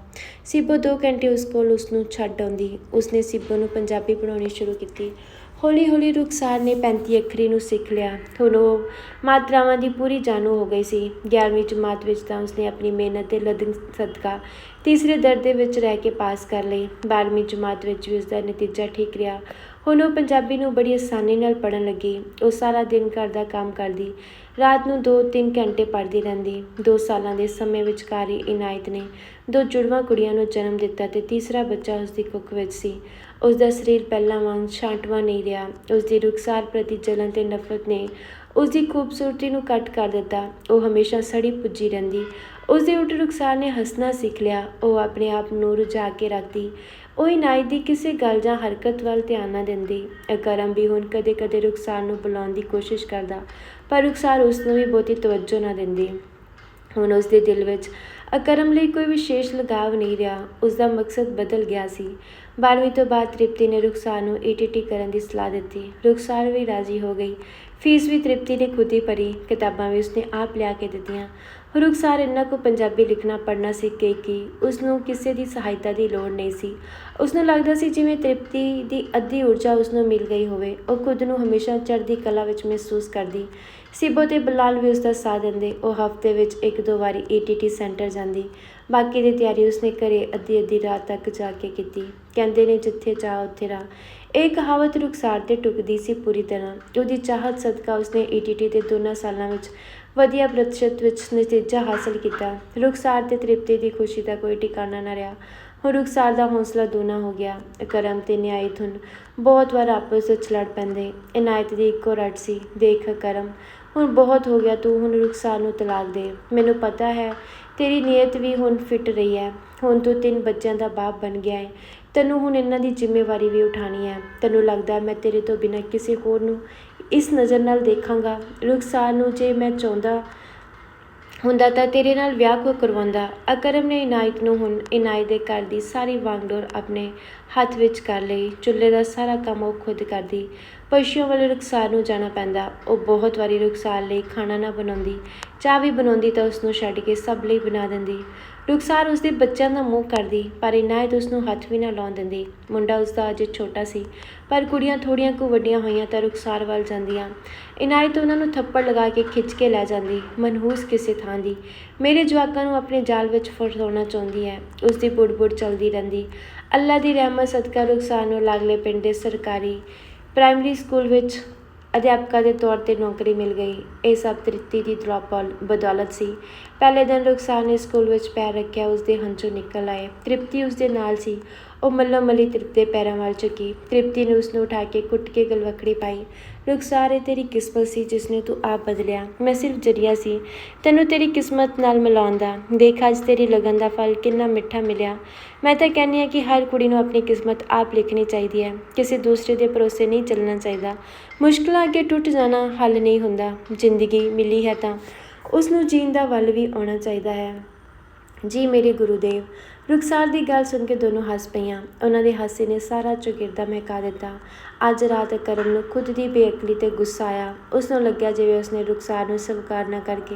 ਸਿਬੋ 2 ਘੰਟੇ ਉਸ ਕੋਲ ਉਸ ਨੂੰ ਛੱਡ ਆਉਂਦੀ। ਉਸਨੇ ਸਿਬੋ ਨੂੰ ਪੰਜਾਬੀ ਪੜਾਉਣੀ ਸ਼ੁਰੂ ਕੀਤੀ। ਹੌਲੀ ਹੌਲੀ ਰੁਖਸਾਰ ਨੇ 35 ਅੱਖਰੀ ਨੂੰ ਸਿੱਖ ਲਿਆ। ਹੁਣ ਉਹ ਮਾਤਰਾਵਾਂ ਦੀ ਪੂਰੀ ਜਾਣੂ ਹੋ ਗਈ ਸੀ। 11ਵੀਂ ਜਮਾਤ ਵਿੱਚ ਤਾਂ ਉਸਨੇ ਆਪਣੀ ਮਿਹਨਤ ਤੇ ਲਗਨ ਸਦਕਾ ਤੀਸਰੇ ਦਰਜੇ ਵਿੱਚ ਰਹਿ ਕੇ ਪਾਸ ਕਰ ਲਈ। 12ਵੀਂ ਜਮਾਤ ਵਿੱਚ ਵੀ ਉਸਦਾ ਨਤੀਜਾ ਠੀਕ ਰਿਹਾ। ਹੁਣ ਉਹ ਪੰਜਾਬੀ ਨੂੰ ਬੜੀ ਆਸਾਨੀ ਨਾਲ ਪੜਨ ਲੱਗੀ। ਉਹ ਸਾਰਾ ਦਿਨ ਘਰ ਦਾ ਕੰਮ ਕਰਦੀ। ਰਾਤ ਨੂੰ 2-3 ਘੰਟੇ ਪੜ੍ਹਦੀ ਰਹਿੰਦੀ। 2 ਸਾਲਾਂ ਦੇ ਸਮੇਂ ਵਿਚਕਾਰੀ ਇਨਾਇਤ ਨੇ ਦੋ ਜੁੜਵਾਂ ਕੁੜੀਆਂ ਨੂੰ ਜਨਮ ਦਿੱਤਾ ਤੇ ਤੀਸਰਾ ਬੱਚਾ ਉਸ ਦੀ ਕੁੱਖ ਵਿੱਚ ਸੀ। ਉਸ ਦਾ ਸਰੀਰ ਪਹਿਲਾਂ ਵਾਂਗ ਛਾਂਟਵਾ ਨਹੀਂ ਰਿਹਾ। ਉਸ ਦੀ ਰੁਖਸਾਰ ਪ੍ਰਤੀ ਜਲਨ ਤੇ ਨਫ਼ਰਤ ਨੇ ਉਸ ਦੀ ਖੂਬਸੂਰਤੀ ਨੂੰ ਕੱਟ ਕਰ ਦਿੱਤਾ। ਉਹ ਹਮੇਸ਼ਾ ਸੜੀ ਪੁੱਜੀ ਰਹਿੰਦੀ। ਉਸ ਦੇ ਉਲਟ ਰੁਖਸਾਰ ਨੇ ਹੱਸਣਾ ਸਿੱਖ ਲਿਆ। ਉਹ ਆਪਣੇ ਆਪ ਨੂੰ ਰੁਝਾ ਕੇ ਰੱਖਦੀ। ਉਹ ਇਨਾਇਤ ਦੀ ਕਿਸੇ ਗੱਲ ਜਾਂ ਹਰਕਤ ਵੱਲ ਧਿਆਨ ਨਾ ਦਿੰਦੀ। ਅਕਰਮ ਵੀ ਹੁਣ ਕਦੇ-ਕਦੇ ਰੁਖਸਾਰ ਨੂੰ ਬੁਲਾਉਣ ਦੀ ਕੋਸ਼ਿਸ਼ ਕਰਦਾ। ਪਰ ਰੁਖਸਾਰ ਉਸ ਨੂੰ ਵੀ ਬਹੁਤੀ ਤਵੱਜੋ ਨਾ ਦਿੰਦੀ। ਹੁਣ ਉਸ ਦੇ ਦਿਲ ਵਿੱਚ ਅਕਰਮ ਲਈ ਕੋਈ ਵਿਸ਼ੇਸ਼ ਲਗਾਵ ਨਹੀਂ ਰਿਹਾ। ਉਸ ਦਾ ਮਕਸਦ ਬਦਲ ਗਿਆ ਸੀ। 12ਵੀਂ ਤੋਂ ਬਾਅਦ ਤ੍ਰਿਪਤੀ ਨੇ ਰੁਖਸਾਰ ਨੂੰ ਈਟੀਟੀ ਕਰਨ ਦੀ ਸਲਾਹ ਦਿੱਤੀ। ਰੁਖਸਾਰ ਵੀ ਰਾਜ਼ੀ ਹੋ ਗਈ। ਫੀਸ ਵੀ ਤ੍ਰਿਪਤੀ ਨੇ ਖੁਦ ਹੀ ਭਰੀ। ਕਿਤਾਬਾਂ ਵੀ ਉਸਨੇ ਆਪ ਲਿਆ ਕੇ ਦਿੱਤੀਆਂ। ਰੁਖਸਾਰ ਇੰਨਾ ਕੁ ਪੰਜਾਬੀ ਲਿਖਣਾ ਪੜ੍ਹਨਾ ਸਿੱਖ ਗਈ ਕਿ ਉਸ ਨੂੰ ਕਿਸੇ ਦੀ ਸਹਾਇਤਾ ਦੀ ਲੋੜ ਨਹੀਂ ਸੀ। ਉਸ ਨੂੰ ਲੱਗਦਾ ਸੀ ਜਿਵੇਂ ਤ੍ਰਿਪਤੀ ਦੀ ਅੱਧੀ ਊਰਜਾ ਉਸ ਨੂੰ ਮਿਲ ਗਈ ਹੋਵੇ। ਉਹ ਖੁਦ ਨੂੰ ਹਮੇਸ਼ਾ ਚੜ੍ਹਦੀ ਕਲਾ ਵਿੱਚ ਮਹਿਸੂਸ ਕਰਦੀ। ਸਿਬੋ ਤੇ ਬਲਾਲ ਵੀ ਉਸ ਦਾ ਸਾਥ ਦਿੰਦੇ। ਉਹ ਹਫ਼ਤੇ ਵਿੱਚ ਇੱਕ ਦੋ ਵਾਰੀ ਏਟੀਟੀ ਸੈਂਟਰ ਜਾਂਦੀ। ਬਾਕੀ ਦੀ ਤਿਆਰੀ ਉਸਨੇ ਘਰੇ ਅੱਧੀ ਅੱਧੀ ਰਾਤ ਤੱਕ ਜਾ ਕੇ ਕੀਤੀ। ਕਹਿੰਦੇ ਨੇ, ਜਿੱਥੇ ਜਾ, ਉੱਥੇ ਰਾ ਇਹ ਕਹਾਵਤ ਰੁਖਸਾਰ ਤੇ ਟੁਕਦੀ ਸੀ ਪੂਰੀ ਤਰ੍ਹਾਂ। ਉਹਦੀ ਚਾਹਤ ਸਦਕਾ ਉਸਨੇ ਏਟੀਟੀ ਦੇ ਦੋਨਾਂ ਸਾਲਾਂ ਵਿੱਚ ਵਧੀਆ ਪ੍ਰਤੀਸ਼ਤ ਵਿੱਚ ਨਤੀਜਾ ਹਾਸਲ ਕੀਤਾ। ਰੁਖਸਾਰ ਤੇ ਤ੍ਰਿਪਤੀ ਦੀ ਖੁਸ਼ੀ ਦਾ ਕੋਈ ਟਿਕਾਣਾ ਨਾ ਰਿਹਾ। ਹੁਣ ਰੁਖਸਾਰ ਦਾ ਹੌਸਲਾ ਦੂਣਾ ਹੋ ਗਿਆ। ਕਰਮ ਤੇ ਨਿਆਇਤ ਹੁਣ ਬਹੁਤ ਵਾਰ ਆਪਸ ਵਿੱਚ ਲੜ ਪੈਂਦੇ। ਇਨਾਇਤ ਦੀ ਇੱਕੋ ਰੱਟ ਸੀ, ਦੇਖ ਕਰਮ। ਹੁਣ ਬਹੁਤ ਹੋ ਗਿਆ, ਤੂੰ ਹੁਣ ਰੁਖਸਾਰ ਨੂੰ ਤਲਾਕ ਦੇ। ਮੈਨੂੰ ਪਤਾ ਹੈ, ਤੇਰੀ ਨੀਅਤ ਵੀ ਹੁਣ ਫਿੱਟ ਰਹੀ ਹੈ। ਹੁਣ ਤੂੰ ਤਿੰਨ ਬੱਚਿਆਂ ਦਾ ਬਾਪ ਬਣ ਗਿਆ ਹੈ ਤੈਨੂੰ ਹੁਣ ਇਹਨਾਂ ਦੀ ਜ਼ਿੰਮੇਵਾਰੀ ਵੀ ਉਠਾਣੀ ਹੈ। ਤੈਨੂੰ ਲੱਗਦਾ ਮੈਂ ਤੇਰੇ ਤੋਂ ਬਿਨਾਂ ਕਿਸੇ ਹੋਰ ਨੂੰ ਇਸ ਨਜ਼ਰ ਨਾਲ ਦੇਖਾਂਗਾ। ਰੁਖਸਾਰ ਨੂੰ ਜੇ ਮੈਂ ਚਾਹੁੰਦਾ ਹੁੰਦਾ ਤਾਂ ਤੇਰੇ ਨਾਲ ਵਿਆਹ ਕੋ ਕਰਵਾਉਂਦਾ। ਅਕਰਮ ਨੇ ਇਨਾਇਤ ਨੂੰ ਹੁਣ ਇਨਾਇਤ ਦੇ ਘਰ ਦੀ ਸਾਰੀ ਵਾਂਗਡੋਰ ਆਪਣੇ ਹੱਥ ਵਿੱਚ ਕਰ ਲਈ, ਚੁੱਲ੍ਹੇ ਦਾ ਸਾਰਾ ਕੰਮ ਉਹ ਖੁਦ ਕਰਦੀ। ਪਸ਼ੂਆਂ ਵਾਲੇ ਰੁਖਸਾਰ ਨੂੰ ਜਾਣਾ ਪੈਂਦਾ। ਉਹ ਬਹੁਤ ਵਾਰੀ ਰੁਖਸਾਰ ਲਈ ਖਾਣਾ ਨਾ ਬਣਾਉਂਦੀ। ਚਾਹ ਵੀ ਬਣਾਉਂਦੀ ਤਾਂ ਉਸ ਨੂੰ ਛੱਡ ਕੇ ਸਭ ਲਈ ਬਣਾ ਦਿੰਦੀ। ਰੁਖਸਾਰ ਉਸ ਦੇ ਬੱਚਿਆਂ ਦਾ ਮੂੰਹ ਕਰਦੀ, ਪਰ ਇਨਾਇਤ ਉਸ ਨੂੰ ਹੱਥ ਵੀ ਨਾ ਲਾਉਣ ਦਿੰਦੀ। ਮੁੰਡਾ ਉਸ ਦਾ ਅਜੇ ਛੋਟਾ ਸੀ, ਪਰ ਕੁੜੀਆਂ ਥੋੜੀਆਂ ਕੁ ਵੱਡੀਆਂ ਹੋਈਆਂ ਤਾਂ ਰੁਖਸਾਰ ਵੱਲ ਜਾਂਦੀਆਂ। ਇਨਾਇਤ ਉਹਨਾਂ ਨੂੰ ਥੱਪੜ ਲਗਾ ਕੇ ਖਿੱਚ ਕੇ ਲੈ ਜਾਂਦੀ, ਮਨਹੂਸ ਕਿਸੇ ਥਾਂ ਦੀ। ਮੇਰੇ ਜਵਾਕਾਂ ਨੂੰ ਆਪਣੇ ਜਾਲ ਵਿੱਚ ਫਸਾਉਣਾ ਚਾਹੁੰਦੀ ਹੈ ਉਸ ਦੀ ਬੁੜਬੁੜ ਚਲਦੀ ਰਹਿੰਦੀ। ਅੱਲਾ ਦੀ ਰਹਿਮਤ ਸਦਕਾ ਰੁਖਸਾਰ ਨੂੰ ਲਾਗਲੇ ਪਿੰਡ ਦੇ ਸਰਕਾਰੀ, ਪ੍ਰਾਇਮਰੀ ਸਕੂਲ ਵਿੱਚ ਅਧਿਆਪਕਾ ਦੇ ਤੌਰ ਤੇ ਨੌਕਰੀ ਮਿਲ ਗਈ। ਇਹ ਸਭ ਤ੍ਰਿਪਤੀ ਦੀ ਦਰੋਪਲ ਬਦੌਲਤ ਸੀ। ਪਹਿਲੇ ਦਿਨ ਰੁਖਸਾਰ ਨੇ ਸਕੂਲ ਵਿੱਚ ਪੈਰ ਰੱਖਿਆ, ਉਸਦੇ ਹੰਝੂ ਨਿਕਲ ਆਏ। ਤ੍ਰਿਪਤੀ ਉਸਦੇ ਨਾਲ ਸੀ। ਉਹ ਮੱਲੋ ਮੱਲੀ ਤ੍ਰਿਪਤੀ ਦੇ ਪੈਰਾਂ ਵੱਲ ਝੁਕੀ ਤ੍ਰਿਪਤੀ ਨੇ ਉਸਨੂੰ ਉਠਾ ਕੇ ਕੁੱਟ ਕੇ ਗਲਵਕੜੀ ਪਾਈ। ਰੁਖਸਾਰ ਇਹ ਤੇਰੀ ਕਿਸਮਤ ਸੀ ਜਿਸ ਨੇ ਤੂੰ ਆਪ ਬਦਲਿਆ। ਮੈਂ ਸਿਰਫ ਜਰੀਆ ਸੀ। ਤੈਨੂੰ ਤੇਰੀ ਕਿਸਮਤ ਨਾਲ ਮਿਲਾਉਂਦਾ ਦੇਖ ਅੱਜ ਤੇਰੀ ਲਗਨ ਦਾ ਫਲ ਕਿੰਨਾ ਮਿੱਠਾ ਮਿਲਿਆ। ਮੈਂ ਤਾਂ ਕਹਿੰਦੀ ਹਾਂ ਕਿ ਹਰ ਕੁੜੀ ਨੂੰ ਆਪਣੀ ਕਿਸਮਤ ਆਪ ਲਿਖਣੀ ਚਾਹੀਦੀ ਹੈ। ਕਿਸੇ ਦੂਸਰੇ ਦੇ ਭਰੋਸੇ ਨਹੀਂ ਚੱਲਣਾ ਚਾਹੀਦਾ। ਮੁਸ਼ਕਲਾਂ ਅੱਗੇ ਟੁੱਟ ਜਾਣਾ ਹੱਲ ਨਹੀਂ ਹੁੰਦਾ। ਜ਼ਿੰਦਗੀ ਮਿਲੀ ਹੈ ਤਾਂ। ਉਸ ਨੂੰ ਜੀਣ ਦਾ ਵੱਲ ਵੀ ਆਉਣਾ ਚਾਹੀਦਾ ਹੈ। ਜੀ ਮੇਰੇ ਗੁਰੂਦੇਵ ਰੁਖਸਾਰ ਦੀ ਗੱਲ ਸੁਣ ਕੇ ਦੋਨੋਂ ਹੱਸ ਪਈਆਂ। ਉਹਨਾਂ ਦੇ ਹਾਸੇ ਨੇ ਸਾਰਾ ਚੁਗਿਰਦਾ ਮਹਿਕਾ ਦਿੱਤਾ। ਅੱਜ ਰਾਤ ਕਰਮ ਨੂੰ ਖੁਦ ਦੀ ਬੇਅਕਲੀ ਤੇ ਗੁੱਸਾ ਆਇਆ। ਉਸ ਨੂੰ ਲੱਗਿਆ ਜਿਵੇਂ ਉਸਨੇ ਰੁਖਸਾਰ ਨੂੰ ਸਵੀਕਾਰ ਨਾ ਕਰਕੇ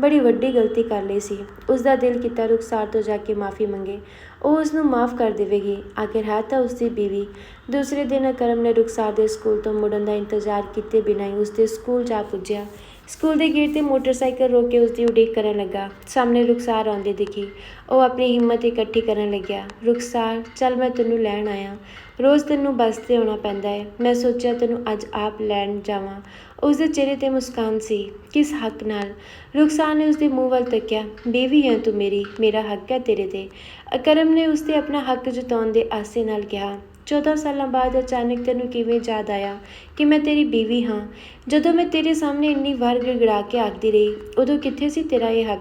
ਬੜੀ ਵੱਡੀ ਗਲਤੀ ਕਰ ਲਈ ਸੀ। ਉਸ ਦਾ ਦਿਲ ਕੀਤਾ ਰੁਖਸਾਰ ਤੋਂ ਜਾ ਕੇ ਮਾਫੀ ਮੰਗੇ। ਉਹ ਉਸ ਨੂੰ ਮਾਫ ਕਰ ਦੇਵੇਗੀ। ਆਖਿਰ ਹੈ ਤਾਂ ਉਸ ਦੀ ਬੀਵੀ। ਦੂਸਰੇ ਦਿਨ ਕਰਮ ਨੇ ਰੁਖਸਾਰ ਦੇ ਸਕੂਲ ਤੋਂ ਮੁੜਨ ਦਾ ਇੰਤਜ਼ਾਰ ਕੀਤੇ ਬਿਨਾਂ ਹੀ ਉਸ ਦੇ ਸਕੂਲ ਜਾ ਪੁੱਜਿਆ। ਸਕੂਲ ਦੇ ਗੇਟ ਤੇ ਮੋਟਰਸਾਈਕਲ ਰੋਕ ਕੇ ਉਸ ਦੀ ਉਡੀਕ ਕਰਨ ਲੱਗਾ। ਸਾਹਮਣੇ ਰੁਖਸਾਰ ਆਉਂਦੀ ਦਿਖੀ। ਉਹ ਆਪਣੀ ਹਿੰਮਤ ਇਕੱਠੀ ਕਰਨ ਲੱਗਿਆ। ਰੁਖਸਾਰ, ਚੱਲ ਮੈਂ ਤੈਨੂੰ ਲੈਣ ਆਇਆ। ਰੋਜ਼ ਤੈਨੂੰ ਬੱਸ ਤੇ ਆਉਣਾ ਪੈਂਦਾ ਹੈ ਮੈਂ ਸੋਚਿਆ ਤੈਨੂੰ ਅੱਜ ਆਪ ਲੈਣ ਜਾਵਾਂ। ਉਸ ਦੇ ਚਿਹਰੇ ਤੇ ਮੁਸਕਾਨ ਸੀ। ਕਿਸ ਹੱਕ ਨਾਲ? ਰੁਖਸਾਰ ਨੇ ਉਸ ਦੇ ਮੂੰਹ ਵੱਲ ਤੱਕਿਆ। ਬੇਵੀ ਹੈ ਤੂੰ ਮੇਰੀ। ਮੇਰਾ ਹੱਕ ਹੈ ਤੇਰੇ ਤੇ। ਅਕਰਮ ਨੇ ਉਸ ਤੇ ਆਪਣਾ ਹੱਕ ਜਤਾਉਣ ਦੇ ਆਸੇ ਨਾਲ ਕਿਹਾ। 14 ਸਾਲਾਂ ਬਾਅਦ ਅਚਾਨਕ ਤੈਨੂੰ ਕਿਵੇਂ ਯਾਦ ਆਇਆ ਕਿ ਮੈਂ ਤੇਰੀ ਬੀਵੀ ਹਾਂ? ਜਦੋਂ ਮੈਂ ਤੇਰੇ ਸਾਹਮਣੇ ਇੰਨੀ ਵਾਰ ਗਿੜਗੜਾ ਕੇ ਆਖਦੀ ਰਹੀ, ਉਦੋਂ ਕਿੱਥੇ ਸੀ ਤੇਰਾ ਇਹ ਹੱਕ?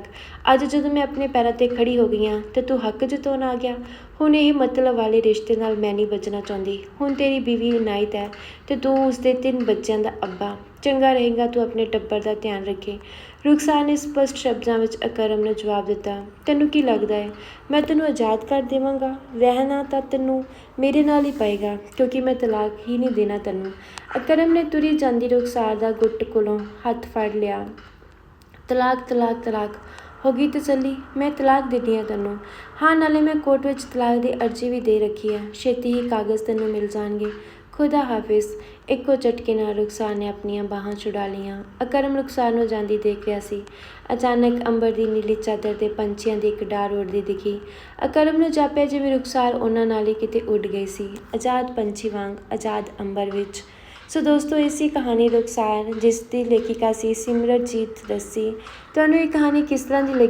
ਅੱਜ ਜਦੋਂ ਮੈਂ ਆਪਣੇ ਪੈਰਾਂ ਤੇ ਖੜੀ ਹੋ ਗਈ ਹਾਂ, ਤੇ ਤੂੰ ਹੱਕ ਜਤਾਉਣ ਆ ਗਿਆ। ਹੁਣ ਇਹ ਮਤਲਬ ਵਾਲੇ ਰਿਸ਼ਤੇ ਨਾਲ ਮੈਂ ਨਹੀਂ ਬਚਣਾ ਚਾਹੁੰਦੀ। ਹੁਣ ਤੇਰੀ ਬੀਵੀ ਨਾਇਤ ਹੈ ਤੇ ਤੂੰ ਉਸਦੇ ਤਿੰਨ ਬੱਚਿਆਂ ਦਾ ਅੱਬਾ। ਚੰਗਾ ਰਹੇਗਾ ਤੂੰ ਆਪਣੇ ਟੱਬਰ ਦਾ ਧਿਆਨ ਰੱਖੇ। ਰੁਖਸਾਰ ਨੇ ਸਪਸ਼ਟ ਸ਼ਬਦਾਂ ਵਿੱਚ ਅਕਰਮ ਨੇ ਜਵਾਬ ਦਿੱਤਾ, ਤੈਨੂੰ ਕੀ ਲੱਗਦਾ ਹੈ ਮੈਂ ਤੈਨੂੰ ਆਜ਼ਾਦ ਕਰ ਦੇਵਾਂਗਾ। ਰਹਿਣਾ ਤਾਂ ਤੈਨੂੰ ਮੇਰੇ ਨਾਲ ਹੀ ਪਏਗਾ, ਕਿਉਂਕਿ ਮੈਂ ਤਲਾਕ ਹੀ ਨਹੀਂ ਦੇਣਾ ਤੈਨੂੰ। ਅਕਰਮ ਨੇ ਤੁਰੀ ਜਾਂਦੀ ਰੁਖਸਾਰ ਦਾ ਗੁੱਟ ਕੋਲੋਂ ਹੱਥ ਫੜ ਲਿਆ। ਤਲਾਕ ਤਲਾਕ ਤਲਾਕ, ਹੋ ਗਈ ਤਸੱਲੀ ਮੈਂ ਤਲਾਕ ਦਿੰਦੀ ਹਾਂ ਤੈਨੂੰ। ਹਾਂ, ਨਾਲੇ ਮੈਂ ਕੋਰਟ ਵਿੱਚ ਤਲਾਕ ਦੀ ਅਰਜ਼ੀ ਵੀ ਦੇ ਰੱਖੀ ਹੈ। ਛੇਤੀ ਹੀ ਕਾਗਜ਼ ਤੈਨੂੰ ਮਿਲ ਜਾਣਗੇ। ਖੁਦਾ ਹਾਫਿਜ਼, ਇੱਕੋ ਝਟਕੇ ਨਾਲ ਰੁਖਸਾਰ ਨੇ ਆਪਣੀਆਂ ਬਾਹਾਂ ਛੁਡਾ ਲਈਆਂ। ਅਕਰਮ ਰੁਖਸਾਰ ਨੂੰ ਜਾਂਦੀ ਦੇਖ ਰਿਹਾ ਸੀ। ਅਚਾਨਕ ਅੰਬਰ ਦੀ ਨੀਲੀ ਚਾਦਰ ਤੇ ਪੰਛੀਆਂ ਦੀ ਇੱਕ ਡਾਰ ਉੱਡਦੀ ਦਿਖੀ। ਅਕਰਮ ਨੂੰ ਜਾਪਿਆ ਜਿਵੇਂ ਰੁਖਸਾਰ ਉਹਨਾਂ ਨਾਲ ਹੀ ਕਿਤੇ ਉੱਡ ਗਈ ਸੀ। ਆਜ਼ਾਦ ਪੰਛੀ ਵਾਂਗ, ਆਜ਼ਾਦ ਅੰਬਰ ਵਿੱਚ। ਸੋ ਦੋਸਤੋ ਇਸੀ ਕਹਾਣੀ ਰੁਖਸਾਰ, ਜਿਸ ਦੀ ਲੇਖਿਕਾ ਸੀ ਸਿਮਰਜੀਤ ਦੱਸੀ। ਤੁਹਾਨੂੰ ਇਹ ਕਹਾਣੀ ਕਿਸ ਤਰ੍ਹਾਂ ਦੀ ਲੱਗੀ?